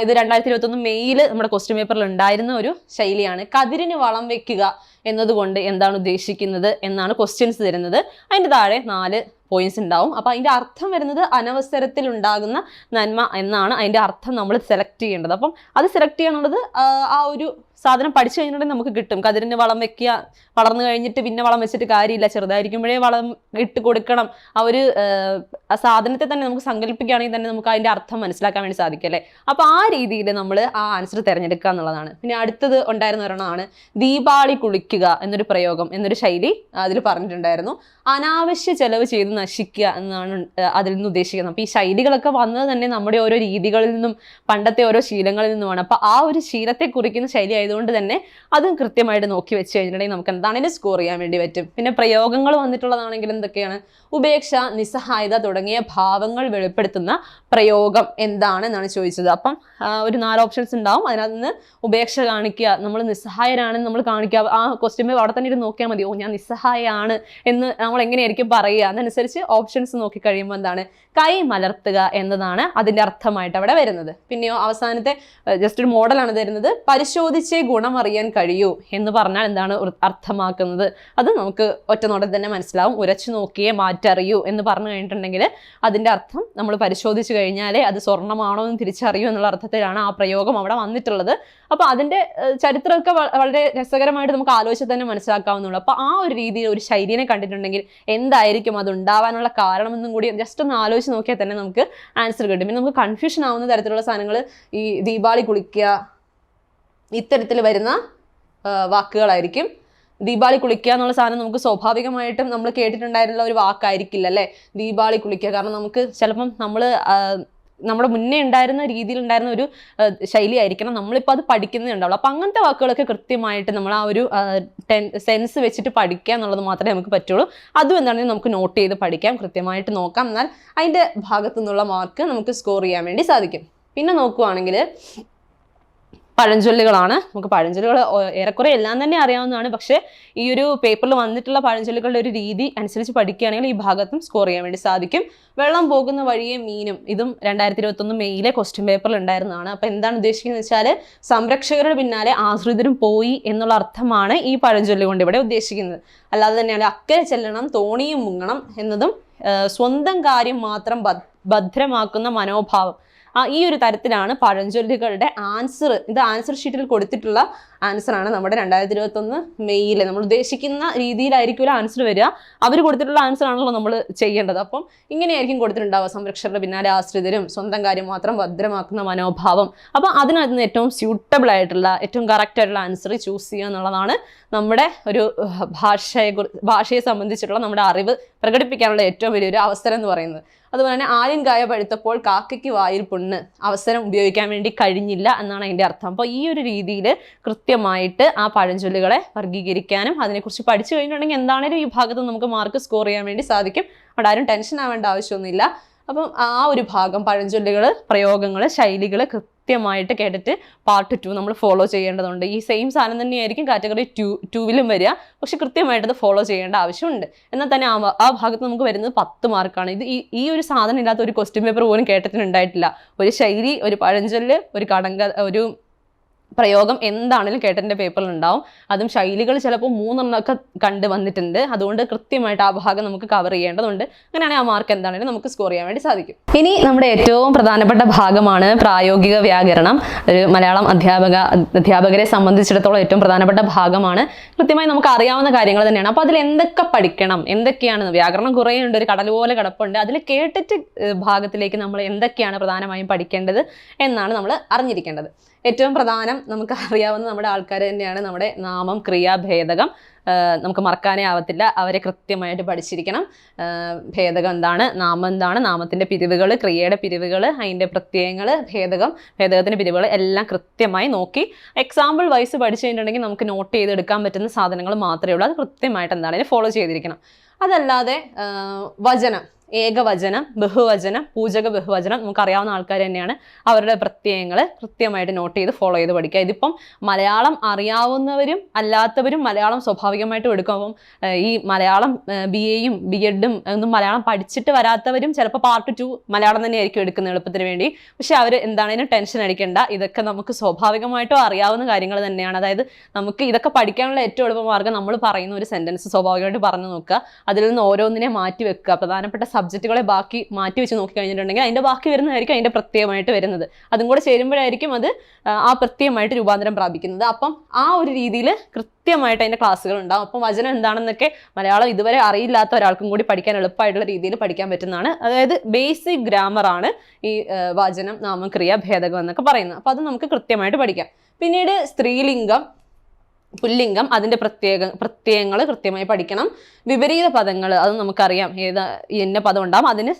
ഇത് രണ്ടായിരത്തി ഇരുപത്തൊന്ന് മെയ്യിൽ നമ്മുടെ ക്വസ്റ്റ്യൻ പേപ്പറിൽ ഉണ്ടായിരുന്ന ഒരു ശൈലിയാണ്. കതിരിന് വളം വെക്കുക എന്നതുകൊണ്ട് എന്താണ് ഉദ്ദേശിക്കുന്നത് എന്നാണ് ക്വസ്റ്റ്യൻസ് തരുന്നത്. അതിന്റെ താഴെ നാല് പോയിന്റ്സ് ഉണ്ടാവും. അപ്പോൾ അതിന്റെ അർത്ഥം വരുന്നത് അനവസരത്തിൽ ഉണ്ടാകുന്ന നന്മ എന്നാണ് അതിന്റെ അർത്ഥം നമ്മൾ സെലക്ട് ചെയ്യേണ്ടത്. അപ്പം അത് സെലക്ട് ചെയ്യാന്നുള്ളത് ആ, ആ ഒരു സാധനം പഠിച്ചു കഴിഞ്ഞിട്ടുണ്ടെങ്കിൽ നമുക്ക് കിട്ടും. കതിരിന് വളം വെക്കുക വളർന്നു കഴിഞ്ഞിട്ട് പിന്നെ വളം വെച്ചിട്ട് കാര്യമില്ല. ചെറുതായിരിക്കുമ്പോഴേ വളം ഇട്ട് കൊടുക്കണം. ആ ഒരു ആ, സാധനത്തെ തന്നെ നമുക്ക് സങ്കല്പിക്കുകയാണെങ്കിൽ തന്നെ നമുക്ക് അതിന്റെ അർത്ഥം മനസ്സിലാക്കാൻ വേണ്ടി സാധിക്കും അല്ലേ? അപ്പോൾ ആ രീതിയിൽ നമ്മൾ ആ ആൻസർ തിരഞ്ഞെടുക്കുക എന്നുള്ളതാണ്. പിന്നെ അടുത്തത് ഉണ്ടായിരുന്ന ഒരെണ്ണമാണ് ദീപാവളി കുളിക്കുക എന്നൊരു പ്രയോഗം എന്നൊരു ശൈലി അതിൽ പറഞ്ഞിട്ടുണ്ടായിരുന്നു. അനാവശ്യ ചെലവ് ചെയ്ത് നശിക്കുക എന്നാണ് അതിൽ നിന്ന് ഉദ്ദേശിക്കുന്നത്. അപ്പോൾ ഈ ശൈലികളൊക്കെ വന്നത് തന്നെ നമ്മുടെ ഓരോ രീതികളിൽ നിന്നും പണ്ടത്തെ ഓരോ ശീലങ്ങളിൽ നിന്നുമാണ്. അപ്പോൾ ആ ഒരു ശീലത്തെ കുറിക്കുന്ന ശൈലി ആയതുകൊണ്ട് തന്നെ അതും കൃത്യമായിട്ട് നോക്കി വെച്ച് കഴിഞ്ഞിട്ടുണ്ടെങ്കിൽ നമുക്ക് എന്താണെങ്കിലും സ്കോർ ചെയ്യാൻ വേണ്ടി പറ്റും. പിന്നെ പ്രയോഗങ്ങൾ വന്നിട്ടുള്ളതാണെങ്കിൽ എന്തൊക്കെയാണ്? ഉപേക്ഷ നിസ്സഹായത തുടങ്ങിയ ഭാവങ്ങൾ വെളിപ്പെടുത്തുന്ന പ്രയോഗം എന്താണെന്നാണ് ചോദിച്ചത്. അപ്പം ഒരു നാല് ഓപ്ഷൻസ് ഉണ്ടാവും. അതിനകത്ത് നിന്ന് ഉപേക്ഷ കാണിക്കുക നമ്മൾ നിസ്സഹായരാണെന്ന് നമ്മൾ കാണിക്കുക. ആ ക്വസ്റ്റ്യൻ അവിടെ തന്നെ ഇരുന്ന് നോക്കിയാൽ മതി. ഓ ഞാൻ നിസ്സഹായാണ് എന്ന് നമ്മൾ എങ്ങനെയായിരിക്കും പറയുക? അതനുസരിച്ച് ഓപ്ഷൻസ് നോക്കി കഴിയുമ്പോൾ എന്താണ്? കൈ മലർത്തുക എന്നതാണ് അതിന്റെ അർത്ഥമായിട്ട് അവിടെ വരുന്നത്. പിന്നെയോ അവസാനത്തെ ജസ്റ്റ് ഒരു മോഡലാണ് തരുന്നത്. പരിശോധിച്ചേ ഗുണം അറിയാൻ കഴിയൂ എന്ന് പറഞ്ഞാൽ എന്താണ് അർത്ഥമാക്കുന്നത്? അത് നമുക്ക് ഒറ്റ നോട്ടം തന്നെ മനസ്സിലാവും. ഉരച്ചു നോക്കിയേ മാറ്ററിയൂ എന്ന് പറഞ്ഞു കഴിഞ്ഞിട്ടുണ്ടെങ്കിൽ അതിന്റെ അർത്ഥം നമ്മൾ പരിശോധിച്ച് കഴിഞ്ഞാലേ അത് സ്വർണമാണോ എന്ന് തിരിച്ചറിയൂ എന്നുള്ള അർത്ഥത്തിലാണ് ആ പ്രയോഗം അവിടെ വന്നിട്ടുള്ളത്. അപ്പോൾ അതിന്റെ ചരിത്രമൊക്കെ വളരെ രസകരമായിട്ട് നമുക്ക് ആലോചിച്ച് തന്നെ മനസ്സിലാക്കാവുന്നുള്ളൂ അപ്പോൾ ആ ഒരു രീതിയിൽ ഒരു ശൈലിനെ കണ്ടിട്ടുണ്ടെങ്കിൽ എന്തായിരിക്കും അത് ഉണ്ടാവാനുള്ള കാരണമെന്നും കൂടി ജസ്റ്റ് ഒന്ന് ആലോചിച്ച് നോക്കിയാൽ തന്നെ നമുക്ക് ആൻസർ കിട്ടും. പിന്നെ നമുക്ക് കൺഫ്യൂഷൻ ആവുന്ന തരത്തിലുള്ള സാധനങ്ങൾ ഈ ദീപാവളി കുളിക്കുക ഇത്തരത്തിൽ വരുന്ന വാക്കുകളായിരിക്കും. ദീപാവലി കുളിക്കുക എന്നുള്ള സാധനം നമുക്ക് സ്വാഭാവികമായിട്ടും നമ്മൾ കേട്ടിട്ടുണ്ടായിരുന്ന ഒരു വാക്കായിരിക്കില്ല അല്ലേ? ദീപാവലി കുളിക്കുക. കാരണം നമുക്ക് ചിലപ്പം നമ്മൾ നമ്മുടെ മുന്നേ ഉണ്ടായിരുന്ന രീതിയിൽ ഉണ്ടായിരുന്ന ഒരു ശൈലി ആയിരിക്കണം. നമ്മളിപ്പോൾ അത് പഠിക്കുന്നേ ഉണ്ടാവുള്ളൂ. അപ്പം അങ്ങനത്തെ വാക്കുകളൊക്കെ കൃത്യമായിട്ട് നമ്മൾ ആ ഒരു സെൻസ് വെച്ചിട്ട് പഠിക്കുക എന്നുള്ളത് മാത്രമേ നമുക്ക് പറ്റുള്ളൂ. അതും എന്താണെങ്കിലും നമുക്ക് നോട്ട് ചെയ്ത് പഠിക്കാം കൃത്യമായിട്ട് നോക്കാം. എന്നാൽ അതിന്റെ ഭാഗത്തു നിന്നുള്ള മാർക്ക് നമുക്ക് സ്കോർ ചെയ്യാൻ വേണ്ടി സാധിക്കും. പിന്നെ നോക്കുവാണെങ്കിൽ പഴഞ്ചൊല്ലുകളാണ്. നമുക്ക് പഴഞ്ചൊല്ലുകൾ ഏറെക്കുറെ എല്ലാം തന്നെ അറിയാവുന്നതാണ്. പക്ഷേ ഈ ഒരു പേപ്പറിൽ വന്നിട്ടുള്ള പഴഞ്ചൊല്ലുകളുടെ ഒരു രീതി അനുസരിച്ച് പഠിക്കുകയാണെങ്കിൽ ഈ ഭാഗത്തും സ്കോർ ചെയ്യാൻ വേണ്ടി സാധിക്കും. വെള്ളം പോകുന്ന വഴിയെ മീനും ഇതും രണ്ടായിരത്തി ഇരുപത്തൊന്ന് മെയ്യിലെ ക്വസ്റ്റ്യൻ പേപ്പറിൽ ഉണ്ടായിരുന്നതാണ്. അപ്പോൾ എന്താണ് ഉദ്ദേശിക്കുന്നത് വെച്ചാൽ സംരക്ഷകരുടെ പിന്നാലെ ആശ്രിതരും പോയി എന്നുള്ള അർത്ഥമാണ് ഈ പഴഞ്ചൊല്ലി കൊണ്ട് ഇവിടെ ഉദ്ദേശിക്കുന്നത്. അല്ലാതെ തന്നെയാണ് അക്കരെ ചെല്ലണം തോണിയും മുങ്ങണം എന്നതും സ്വന്തം കാര്യം മാത്രം ഭദ്- ഭദ്രമാക്കുന്ന മനോഭാവം. ഈ ഒരു തരത്തിലാണ് പഴഞ്ചൊല്ലുകളുടെ ആൻസർ ഇത് ആൻസർ ഷീറ്റിൽ കൊടുത്തിട്ടുള്ള ആൻസർ ആണ് നമ്മുടെ രണ്ടായിരത്തി ഇരുപത്തൊന്ന് മെയ്യിൽ നമ്മൾ ഉദ്ദേശിക്കുന്ന രീതിയിലായിരിക്കുമല്ലോ ആൻസർ വരിക. അവർ കൊടുത്തിട്ടുള്ള ആൻസർ ആണല്ലോ നമ്മൾ ചെയ്യേണ്ടത്. അപ്പം ഇങ്ങനെയായിരിക്കും കൊടുത്തിട്ടുണ്ടാവുക സംരക്ഷകരുടെ പിന്നാലെ ആശ്രിതരും സ്വന്തം കാര്യം മാത്രം ഭദ്രമാക്കുന്ന മനോഭാവം. അപ്പം അതിനകത്ത് നിന്ന് ഏറ്റവും സ്യൂട്ടബിൾ ആയിട്ടുള്ള ഏറ്റവും കറക്റ്റ് ആയിട്ടുള്ള ആൻസർ ചൂസ് ചെയ്യുക എന്നുള്ളതാണ് നമ്മുടെ ഒരു ഭാഷയെ ഭാഷയെ സംബന്ധിച്ചിട്ടുള്ള നമ്മുടെ അറിവ് പ്രകടിപ്പിക്കാനുള്ള ഏറ്റവും വലിയൊരു അവസരം എന്ന് പറയുന്നത്. അതുപോലെ തന്നെ ആലിൻ കായ പഴുത്തപ്പോൾ കാക്കയ്ക്ക് വായിൽ പുണ്ണ് അവസരം ഉപയോഗിക്കാൻ വേണ്ടി കഴിഞ്ഞില്ല എന്നാണ് അതിന്റെ അർത്ഥം. അപ്പോൾ ഈ ഒരു രീതിയിൽ കൃത്യമായിട്ട് ആ പഴഞ്ചൊല്ലുകളെ വർഗീകരിക്കാനും അതിനെക്കുറിച്ച് പഠിച്ചു കഴിഞ്ഞിട്ടുണ്ടെങ്കിൽ എന്താണേലും ഈ ഭാഗത്ത് നമുക്ക് മാർക്ക് സ്കോർ ചെയ്യാൻ വേണ്ടി സാധിക്കും. അവിടെ ആരും ടെൻഷൻ ആവേണ്ട ആവശ്യമൊന്നുമില്ല. അപ്പം ആ ഒരു ഭാഗം പഴഞ്ചൊല്ലുകൾ പ്രയോഗങ്ങൾ ശൈലികൾ കൃത്യമായിട്ട് കേട്ടിട്ട് പാർട്ട് ടു നമ്മൾ ഫോളോ ചെയ്യേണ്ടതുണ്ട്. ഈ സെയിം സാധനം തന്നെയായിരിക്കും കാറ്റഗറി ടു ടൂവിലും വരിക. പക്ഷെ കൃത്യമായിട്ട് അത് ഫോളോ ചെയ്യേണ്ട ആവശ്യമുണ്ട്. എന്നാൽ തന്നെ ആ ആ ഭാഗത്ത് നമുക്ക് വരുന്നത് പത്ത് മാർക്കാണ് ഇത് ഈ ഈ ഒരു സാധനം ഇല്ലാത്ത ഒരു ക്വസ്റ്റ്യൻ പേപ്പർ പോലും കേട്ടിട്ടുണ്ടായിട്ടില്ല. ഒരു ശൈലി ഒരു പഴഞ്ചൊല്ല് ഒരു കടങ്ക ഒരു പ്രയോഗം എന്താണെങ്കിലും കേട്ടന്റെ പേപ്പറിൽ ഉണ്ടാവും. അതും ശൈലികൾ ചിലപ്പോൾ മൂന്നെണ്ണമൊക്കെ കണ്ട് വന്നിട്ടുണ്ട്. അതുകൊണ്ട് കൃത്യമായിട്ട് ആ ഭാഗം നമുക്ക് കവർ ചെയ്യേണ്ടതുണ്ട്. അങ്ങനെയാണെങ്കിൽ ആ മാർക്ക് എന്താണെങ്കിലും നമുക്ക് സ്കോർ ചെയ്യാൻ വേണ്ടി സാധിക്കും. ഇനി നമ്മുടെ ഏറ്റവും പ്രധാനപ്പെട്ട ഭാഗമാണ് പ്രായോഗിക വ്യാകരണം. ഒരു മലയാളം അധ്യാപക അധ്യാപകരെ സംബന്ധിച്ചിടത്തോളം ഏറ്റവും പ്രധാനപ്പെട്ട ഭാഗമാണ്. കൃത്യമായി നമുക്ക് അറിയാവുന്ന കാര്യങ്ങൾ തന്നെയാണ്. അപ്പോൾ അതിൽ എന്തൊക്കെ പഠിക്കണം? എന്തൊക്കെയാണ്? വ്യാകരണം കുറേ ഉണ്ട്. ഒരു കടൽ പോലെ കിടപ്പുണ്ട്. അതിൽ കേട്ടിട്ട് ഭാഗത്തിലേക്ക് നമ്മൾ എന്തൊക്കെയാണ് പ്രധാനമായും പഠിക്കേണ്ടത് എന്നാണ് നമ്മൾ അറിഞ്ഞിരിക്കേണ്ടത്. ഏറ്റവും പ്രധാനം നമുക്ക് അറിയാവുന്ന നമ്മുടെ ആൾക്കാർ തന്നെയാണ് നമ്മുടെ നാമം ക്രിയാഭേദകം. നമുക്ക് മറക്കാനേ ആവത്തില്ല. അവരെ കൃത്യമായിട്ട് പഠിച്ചിരിക്കണം. ഭേദകം എന്താണ്? നാമം എന്താണ്? നാമത്തിന്റെ പിരിവുകൾ ക്രിയയുടെ പിരിവുകൾ അതിന്റെ പ്രത്യയങ്ങൾ ഭേദകം ഭേദകത്തിന്റെ പിരിവുകൾ എല്ലാം കൃത്യമായി നോക്കി എക്സാമ്പിൾ വൈസ് പഠിച്ചു കഴിഞ്ഞിട്ടുണ്ടെങ്കിൽ നമുക്ക് നോട്ട് ചെയ്തെടുക്കാൻ പറ്റുന്ന സാധനങ്ങൾ മാത്രമേ ഉള്ളൂ. അത് കൃത്യമായിട്ട് എന്താണ് അതിനെ ഫോളോ ചെയ്തിരിക്കണം. അതല്ലാതെ വചനം. ഏകവചനം ബഹുവചനം പൂജക ബഹുവചനം നമുക്ക് അറിയാവുന്ന ആൾക്കാർ തന്നെയാണ്. അവരുടെ പ്രത്യയങ്ങൾ കൃത്യമായിട്ട് നോട്ട് ചെയ്ത് ഫോളോ ചെയ്ത് പഠിക്കുക. ഇതിപ്പം മലയാളം അറിയാവുന്നവരും അല്ലാത്തവരും മലയാളം സ്വാഭാവികമായിട്ടും എടുക്കും. അപ്പം ഈ മലയാളം ബി എയും ബി എഡും ഒന്നും മലയാളം പഠിച്ചിട്ട് വരാത്തവരും ചിലപ്പോൾ പാർട്ട് ടു മലയാളം തന്നെ ആയിരിക്കും എടുക്കുന്ന എളുപ്പത്തിന് വേണ്ടി. പക്ഷെ അവർ എന്താണേലും ടെൻഷൻ അടിക്കേണ്ട. ഇതൊക്കെ നമുക്ക് സ്വാഭാവികമായിട്ടും അറിയാവുന്ന കാര്യങ്ങൾ തന്നെയാണ്. അതായത് നമുക്ക് ഇതൊക്കെ പഠിക്കാനുള്ള ഏറ്റവും എളുപ്പ മാർഗം നമ്മൾ പറയുന്ന ഒരു സെന്റൻസ് സ്വാഭാവികമായിട്ട് പറഞ്ഞു നോക്കുക. അതിൽ നിന്ന് ഓരോന്നിനെ മാറ്റി വെക്കുക. പ്രധാനപ്പെട്ട സബ്ജക്റ്റുകളെ ബാക്കി മാറ്റി വെച്ച് നോക്കി കഴിഞ്ഞിട്ടുണ്ടെങ്കിൽ അതിന്റെ ബാക്കി വരുന്നതായിരിക്കും അതിന്റെ പ്രത്യേകമായിട്ട് വരുന്നത്. അതും കൂടെ ചേരുമ്പോഴായിരിക്കും അത് ആ, പ്രത്യേകമായിട്ട് രൂപാന്തരം പ്രാപിക്കുന്നത്. അപ്പം ആ ഒരു രീതിയിൽ കൃത്യമായിട്ട് അതിന്റെ ക്ലാസ്സുകൾ ഉണ്ടാകും അപ്പം വചനം എന്താണെന്നൊക്കെ മലയാളം ഇതുവരെ അറിയില്ലാത്ത ഒരാൾക്കും കൂടി പഠിക്കാൻ എളുപ്പമായിട്ടുള്ള രീതിയിൽ പഠിക്കാൻ പറ്റുന്നതാണ്. അതായത് ബേസിക് ഗ്രാമറാണ് ഈ വചനം നാമം ക്രിയ ഭേദകം എന്നൊക്കെ പറയുന്നത്. അപ്പം അത് നമുക്ക് കൃത്യമായിട്ട് പഠിക്കാം. പിന്നീട് സ്ത്രീലിംഗം പുല്ലിംഗം അതിന്റെ പ്രത്യേക പ്രത്യയങ്ങൾ കൃത്യമായി പഠിക്കണം. വിപരീത പദങ്ങൾ അത് നമുക്കറിയാം. ഏത് എന്ന പദം ഉണ്ടാകും അതിന്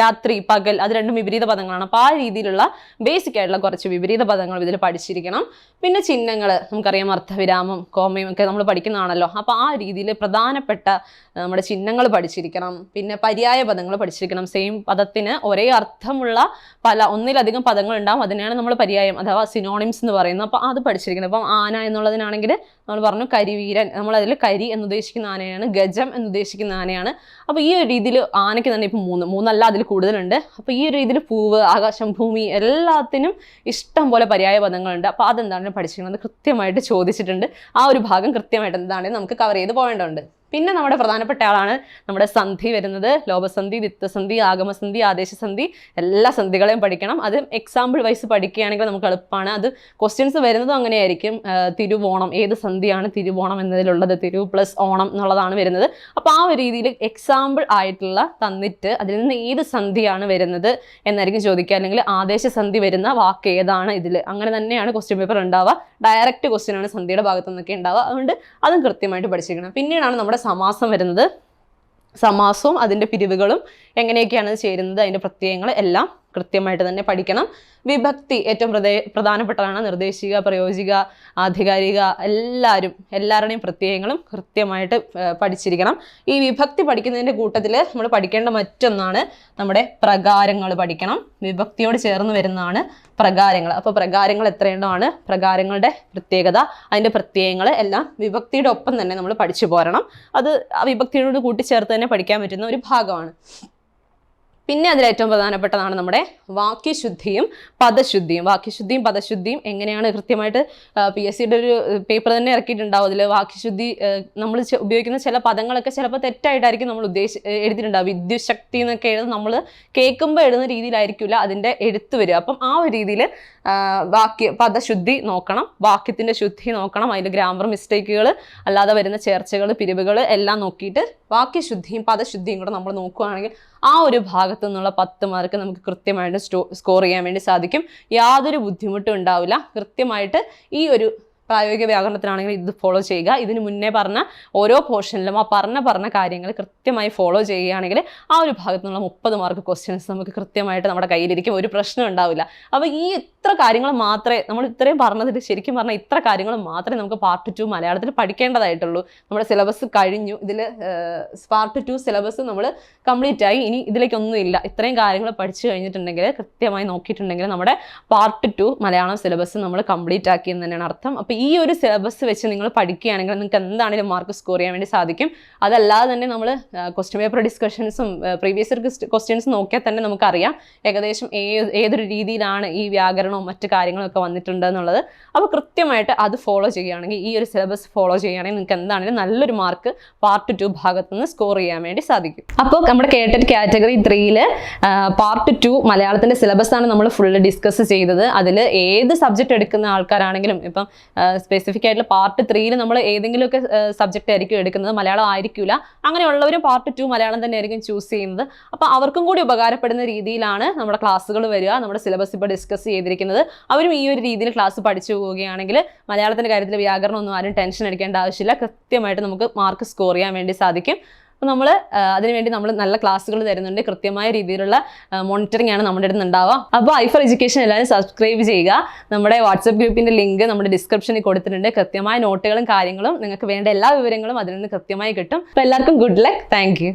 രാത്രി പകൽ അത് രണ്ടും വിപരീത പദങ്ങളാണ്. അപ്പോൾ ആ രീതിയിലുള്ള ബേസിക് ആയിട്ടുള്ള കുറച്ച് വിപരീത പദങ്ങൾ ഇതിൽ പഠിച്ചിരിക്കണം. പിന്നെ ചിഹ്നങ്ങൾ നമുക്കറിയാം അർത്ഥവിരാമം കോമയും ഒക്കെ നമ്മൾ പഠിക്കുന്നതാണല്ലോ. അപ്പോൾ ആ രീതിയിൽ പ്രധാനപ്പെട്ട നമ്മുടെ ചിഹ്നങ്ങൾ പഠിച്ചിരിക്കണം. പിന്നെ പര്യായ പദങ്ങൾ പഠിച്ചിരിക്കണം. സെയിം പദത്തിന് ഒരേ അർത്ഥമുള്ള പല ഒന്നിലധികം പദങ്ങൾ ഉണ്ടാവും അതിനെയാണ് നമ്മൾ പര്യായം അഥവാ സിനോണിംസ് എന്ന് പറയുന്നത്. അപ്പോൾ അത് പഠിച്ചിരിക്കണം. അപ്പം ആന എന്നുള്ളതിനാണെങ്കിൽ നമ്മൾ പറഞ്ഞു കരിവീരൻ. നമ്മൾ അതിൽ കരി എന്ന് ഉദ്ദേശിക്കുന്ന ആനയാണ് ഗജം എന്ന് ഉദ്ദേശിക്കുന്ന ആനയാണ്. അപ്പോൾ ഈ ഒരു രീതിയിൽ ആനയ്ക്ക് തന്നെ ഇപ്പം മൂന്ന് മൂന്നല്ല അതിൽ കൂടുതലുണ്ട്. അപ്പോൾ ഈ ഒരു രീതിയിൽ പൂവ് ആകാശം ഭൂമി എല്ലാത്തിനും ഇഷ്ടം പോലെ പര്യായ പദങ്ങളുണ്ട്. അപ്പോൾ അതെന്താണ് പഠിച്ചിരിക്കുന്നത്? കൃത്യമായിട്ട് ചോദിച്ചിട്ടുണ്ട്. ആ ഒരു ഭാഗം കൃത്യമായിട്ട് എന്താണ് നമുക്ക് കവർ ചെയ്ത് പോകേണ്ടതുണ്ട്. പിന്നെ നമ്മുടെ പ്രധാനപ്പെട്ട ആളാണ് നമ്മുടെ സന്ധി വരുന്നത്. ലോപസന്ധി ദിത്തസന്ധി ആഗമസന്ധി ആദേശസന്ധി എല്ലാ സന്ധികളെയും പഠിക്കണം. അത് എക്സാമ്പിൾ വൈസ് പഠിക്കുകയാണെങ്കിൽ നമുക്ക് എളുപ്പമാണ് അത് ക്വസ്റ്റ്യൻസ് വരുന്നതും അങ്ങനെയായിരിക്കും. തിരുവോണം. ഏത് സന്ധിയാണ് തിരുവോണം എന്നതിലുള്ളത്? തിരു പ്ലസ് ഓണം എന്നുള്ളതാണ് വരുന്നത്. അപ്പോൾ ആ ഒരു രീതിയിൽ എക്സാമ്പിൾ ആയിട്ടുള്ള തന്നിട്ട് അതിൽ നിന്ന് ഏത് സന്ധിയാണ് വരുന്നത് എന്നായിരിക്കും ചോദിക്കുക. അല്ലെങ്കിൽ ആദേശസന്ധി വരുന്ന വാക്ക് ഏതാണ് ഇതിൽ അങ്ങനെ തന്നെയാണ് ക്വസ്റ്റ്യൻ പേപ്പർ ഉണ്ടാവുക. ഡയറക്റ്റ് ക്വസ്റ്റ്യൻ ആണ് സന്ധിയുടെ ഭാഗത്തു നിന്നൊക്കെ ഉണ്ടാവുക. അതുകൊണ്ട് അതും കൃത്യമായിട്ട് പഠിച്ചിരിക്കണം. പിന്നീടാണ് നമ്മുടെ സമാസം വരുന്നത്. സമാസവും അതിന്റെ പിരിവുകളും എങ്ങനെയൊക്കെയാണ് ചേരുന്നത് അതിന്റെ പ്രത്യയങ്ങൾ എല്ലാം കൃത്യമായിട്ട് തന്നെ പഠിക്കണം. വിഭക്തി ഏറ്റവും പ്രധേ പ്രധാനപ്പെട്ടതാണ്. നിർദ്ദേശിക പ്രയോജിക ആധികാരിക എല്ലാവരും എല്ലാവരുടെയും പ്രത്യയങ്ങളും കൃത്യമായിട്ട് പഠിച്ചിരിക്കണം. ഈ വിഭക്തി പഠിക്കുന്നതിന്റെ കൂട്ടത്തിൽ നമ്മൾ പഠിക്കേണ്ട മറ്റൊന്നാണ് നമ്മുടെ പ്രകാരങ്ങൾ പഠിക്കണം. വിഭക്തിയോട് ചേർന്ന് വരുന്നതാണ് പ്രകാരങ്ങൾ. അപ്പോൾ പ്രകാരങ്ങൾ എത്രയെണ്ണമാണ് പ്രകാരങ്ങളുടെ പ്രത്യേകത അതിന്റെ പ്രത്യയങ്ങൾ എല്ലാം വിഭക്തിയുടെ ഒപ്പം തന്നെ നമ്മൾ പഠിച്ചു പോരണം. അത് ആ വിഭക്തിയോട് കൂട്ടിച്ചേർത്ത് തന്നെ പഠിക്കാൻ പറ്റുന്ന ഒരു ഭാഗമാണ്. പിന്നെ അതിൽ ഏറ്റവും പ്രധാനപ്പെട്ടതാണ് നമ്മുടെ വാക്യശുദ്ധിയും പദശുദ്ധിയും. വാക്യശുദ്ധിയും പദശുദ്ധിയും എങ്ങനെയാണ് കൃത്യമായിട്ട് പി എസ് സിയുടെ ഒരു പേപ്പർ തന്നെ ഇറക്കിയിട്ടുണ്ടാവും. അതിൽ വാക്യശുദ്ധി നമ്മൾ ഉപയോഗിക്കുന്ന ചില പദങ്ങളൊക്കെ ചിലപ്പോൾ തെറ്റായിട്ടായിരിക്കും നമ്മൾ ഉദ്ദേശി എഴുതിയിട്ടുണ്ടാവും വിദ്യുശക്തി എന്നൊക്കെ എഴുതുന്നത് നമ്മൾ കേൾക്കുമ്പോൾ എഴുതുന്ന രീതിയിലായിരിക്കില്ല അതിന്റെ എഴുത്ത് വരിക. അപ്പം ആ ഒരു രീതിയിൽ വാക്യ പദശുദ്ധി നോക്കണം വാക്യത്തിന്റെ ശുദ്ധി നോക്കണം അതിൽ ഗ്രാമർ മിസ്റ്റേക്കുകൾ അല്ലാതെ വരുന്ന ചേർച്ചകൾ പിരിവുകൾ എല്ലാം നോക്കിയിട്ട് വാക്യശുദ്ധിയും പദശുദ്ധിയും കൂടെ നമ്മൾ നോക്കുകയാണെങ്കിൽ ആ ഒരു ഭാഗത്തു നിന്നുള്ള പത്ത് മാർക്ക് നമുക്ക് കൃത്യമായിട്ട് സ്റ്റോ സ്കോർ ചെയ്യാൻ വേണ്ടി സാധിക്കും. യാതൊരു ബുദ്ധിമുട്ടും ഉണ്ടാവില്ല. കൃത്യമായിട്ട് ഈ ഒരു പ്രായോഗിക വ്യാകരണത്തിനാണെങ്കിൽ ഇത് ഫോളോ ചെയ്യുക. ഇതിന് മുന്നേ പറഞ്ഞ ഓരോ പോർഷനിലും ആ പറഞ്ഞ പറഞ്ഞ കാര്യങ്ങൾ കൃത്യമായി ഫോളോ ചെയ്യുകയാണെങ്കിൽ ആ ഒരു ഭാഗത്തു നിന്നുള്ള മുപ്പത് മാർക്ക് ക്വസ്റ്റ്യൻസ് നമുക്ക് കൃത്യമായിട്ട് നമ്മുടെ കയ്യിലിരിക്കും. ഒരു പ്രശ്നം ഉണ്ടാവില്ല. അപ്പോൾ ഈ ഇത്ര കാര്യങ്ങൾ മാത്രമേ നമ്മൾ ഇത്രയും പറഞ്ഞതിൽ ശരിക്കും പറഞ്ഞാൽ ഇത്ര കാര്യങ്ങൾ മാത്രമേ നമുക്ക് പാർട്ട് ടു മലയാളത്തിൽ പഠിക്കേണ്ടതായിട്ടുള്ളൂ. നമ്മുടെ സിലബസ് കഴിഞ്ഞു. ഇതിൽ പാർട്ട് ടു സിലബസ് നമ്മൾ കംപ്ലീറ്റ് ആയി. ഇനി ഇതിലേക്കൊന്നും ഇല്ല. ഇത്രയും കാര്യങ്ങൾ പഠിച്ചു കഴിഞ്ഞിട്ടുണ്ടെങ്കിൽ കൃത്യമായി നോക്കിയിട്ടുണ്ടെങ്കിൽ നമ്മുടെ പാർട്ട് ടു മലയാളം സിലബസ് നമ്മൾ കംപ്ലീറ്റ് ആക്കി എന്ന് തന്നെയാണ് അർത്ഥം. അപ്പോൾ ഈ ഒരു സിലബസ് വെച്ച് നിങ്ങൾ പഠിക്കുകയാണെങ്കിൽ നിങ്ങൾക്ക് എന്താണെങ്കിലും മാർക്ക് സ്കോർ ചെയ്യാൻ വേണ്ടി സാധിക്കും. അതല്ലാതെ തന്നെ നമ്മൾ ക്വസ്റ്റ്യൻ പേപ്പർ ഡിസ്കഷൻസും പ്രീവിയസ് ക്വസ്റ്റ്യൻസ് നോക്കിയാൽ തന്നെ നമുക്കറിയാം ഏകദേശം ഏതൊരു രീതിയിലാണ് ഈ വ്യാകരണവും മറ്റു കാര്യങ്ങളൊക്കെ വന്നിട്ടുണ്ട് എന്നുള്ളത്. അപ്പോൾ കൃത്യമായിട്ട് അത് ഫോളോ ചെയ്യുകയാണെങ്കിൽ ഈ ഒരു സിലബസ് ഫോളോ ചെയ്യുകയാണെങ്കിൽ നിങ്ങൾക്ക് എന്താണെങ്കിലും നല്ലൊരു മാർക്ക് പാർട്ട് ടു ഭാഗത്ത് നിന്ന് സ്കോർ ചെയ്യാൻ വേണ്ടി സാധിക്കും. അപ്പോൾ നമ്മുടെ കേട്ടറ്റ് കാറ്റഗറി ത്രീയിൽ പാർട്ട് ടു മലയാളത്തിന്റെ സിലബസ് ആണ് നമ്മൾ ഫുള്ള് ഡിസ്കസ് ചെയ്തത്. അതിൽ ഏത് സബ്ജക്റ്റ് എടുക്കുന്ന ആൾക്കാരാണെങ്കിലും ഇപ്പം സ്പെസിഫിക് ആയിട്ടുള്ള പാർട്ട് ത്രീയിൽ നമ്മൾ ഏതെങ്കിലുമൊക്കെ സബ്ജക്റ്റ് ആയിരിക്കും എടുക്കുന്നത്. മലയാളം ആയിരിക്കില്ല അങ്ങനെയുള്ളവരും പാർട്ട് ടു മലയാളം തന്നെ ആയിരിക്കും ചൂസ് ചെയ്യുന്നത്. അപ്പോൾ അവർക്കും കൂടി ഉപകാരപ്പെടുന്ന രീതിയിലാണ് നമ്മുടെ ക്ലാസ്സുകൾ വരിക. നമ്മുടെ സിലബസ് ഇപ്പോൾ ഡിസ്കസ് ചെയ്തിരിക്കുന്നത്. അവരും ഈ ഒരു രീതിയിൽ ക്ലാസ് പഠിച്ചു പോവുകയാണെങ്കിൽ മലയാളത്തിന്റെ കാര്യത്തിൽ വ്യാകരണം ഒന്നും ആരും ടെൻഷൻ അടിക്കേണ്ട ആവശ്യമില്ല. കൃത്യമായിട്ട് നമുക്ക് മാർക്ക് സ്കോർ ചെയ്യാൻ വേണ്ടി സാധിക്കും. അപ്പോൾ നമ്മൾ അതിനുവേണ്ടി നമ്മൾ നല്ല ക്ലാസ്സുകൾ തരുന്നുണ്ട്. കൃത്യമായ രീതിയിലുള്ള മോണിറ്ററിംഗ് ആണ് നമ്മുടെ അടുത്ത് ഉണ്ടാവുക അപ്പോൾ ഐഫർ എഡ്യൂക്കേഷൻ എല്ലാവരും സബ്സ്ക്രൈബ് ചെയ്യുക. നമ്മുടെ വാട്സപ്പ് ഗ്രൂപ്പിന്റെ ലിങ്ക് നമ്മുടെ ഡിസ്ക്രിപ്ഷനിൽ കൊടുത്തിട്ടുണ്ട്. കൃത്യമായ നോട്ടുകളും കാര്യങ്ങളും നിങ്ങൾക്ക് വേണ്ട എല്ലാ വിവരങ്ങളും അതിൽ നിന്ന് കൃത്യമായി കിട്ടും. അപ്പോൾ എല്ലാവർക്കും ഗുഡ് ലക്ക് താങ്ക്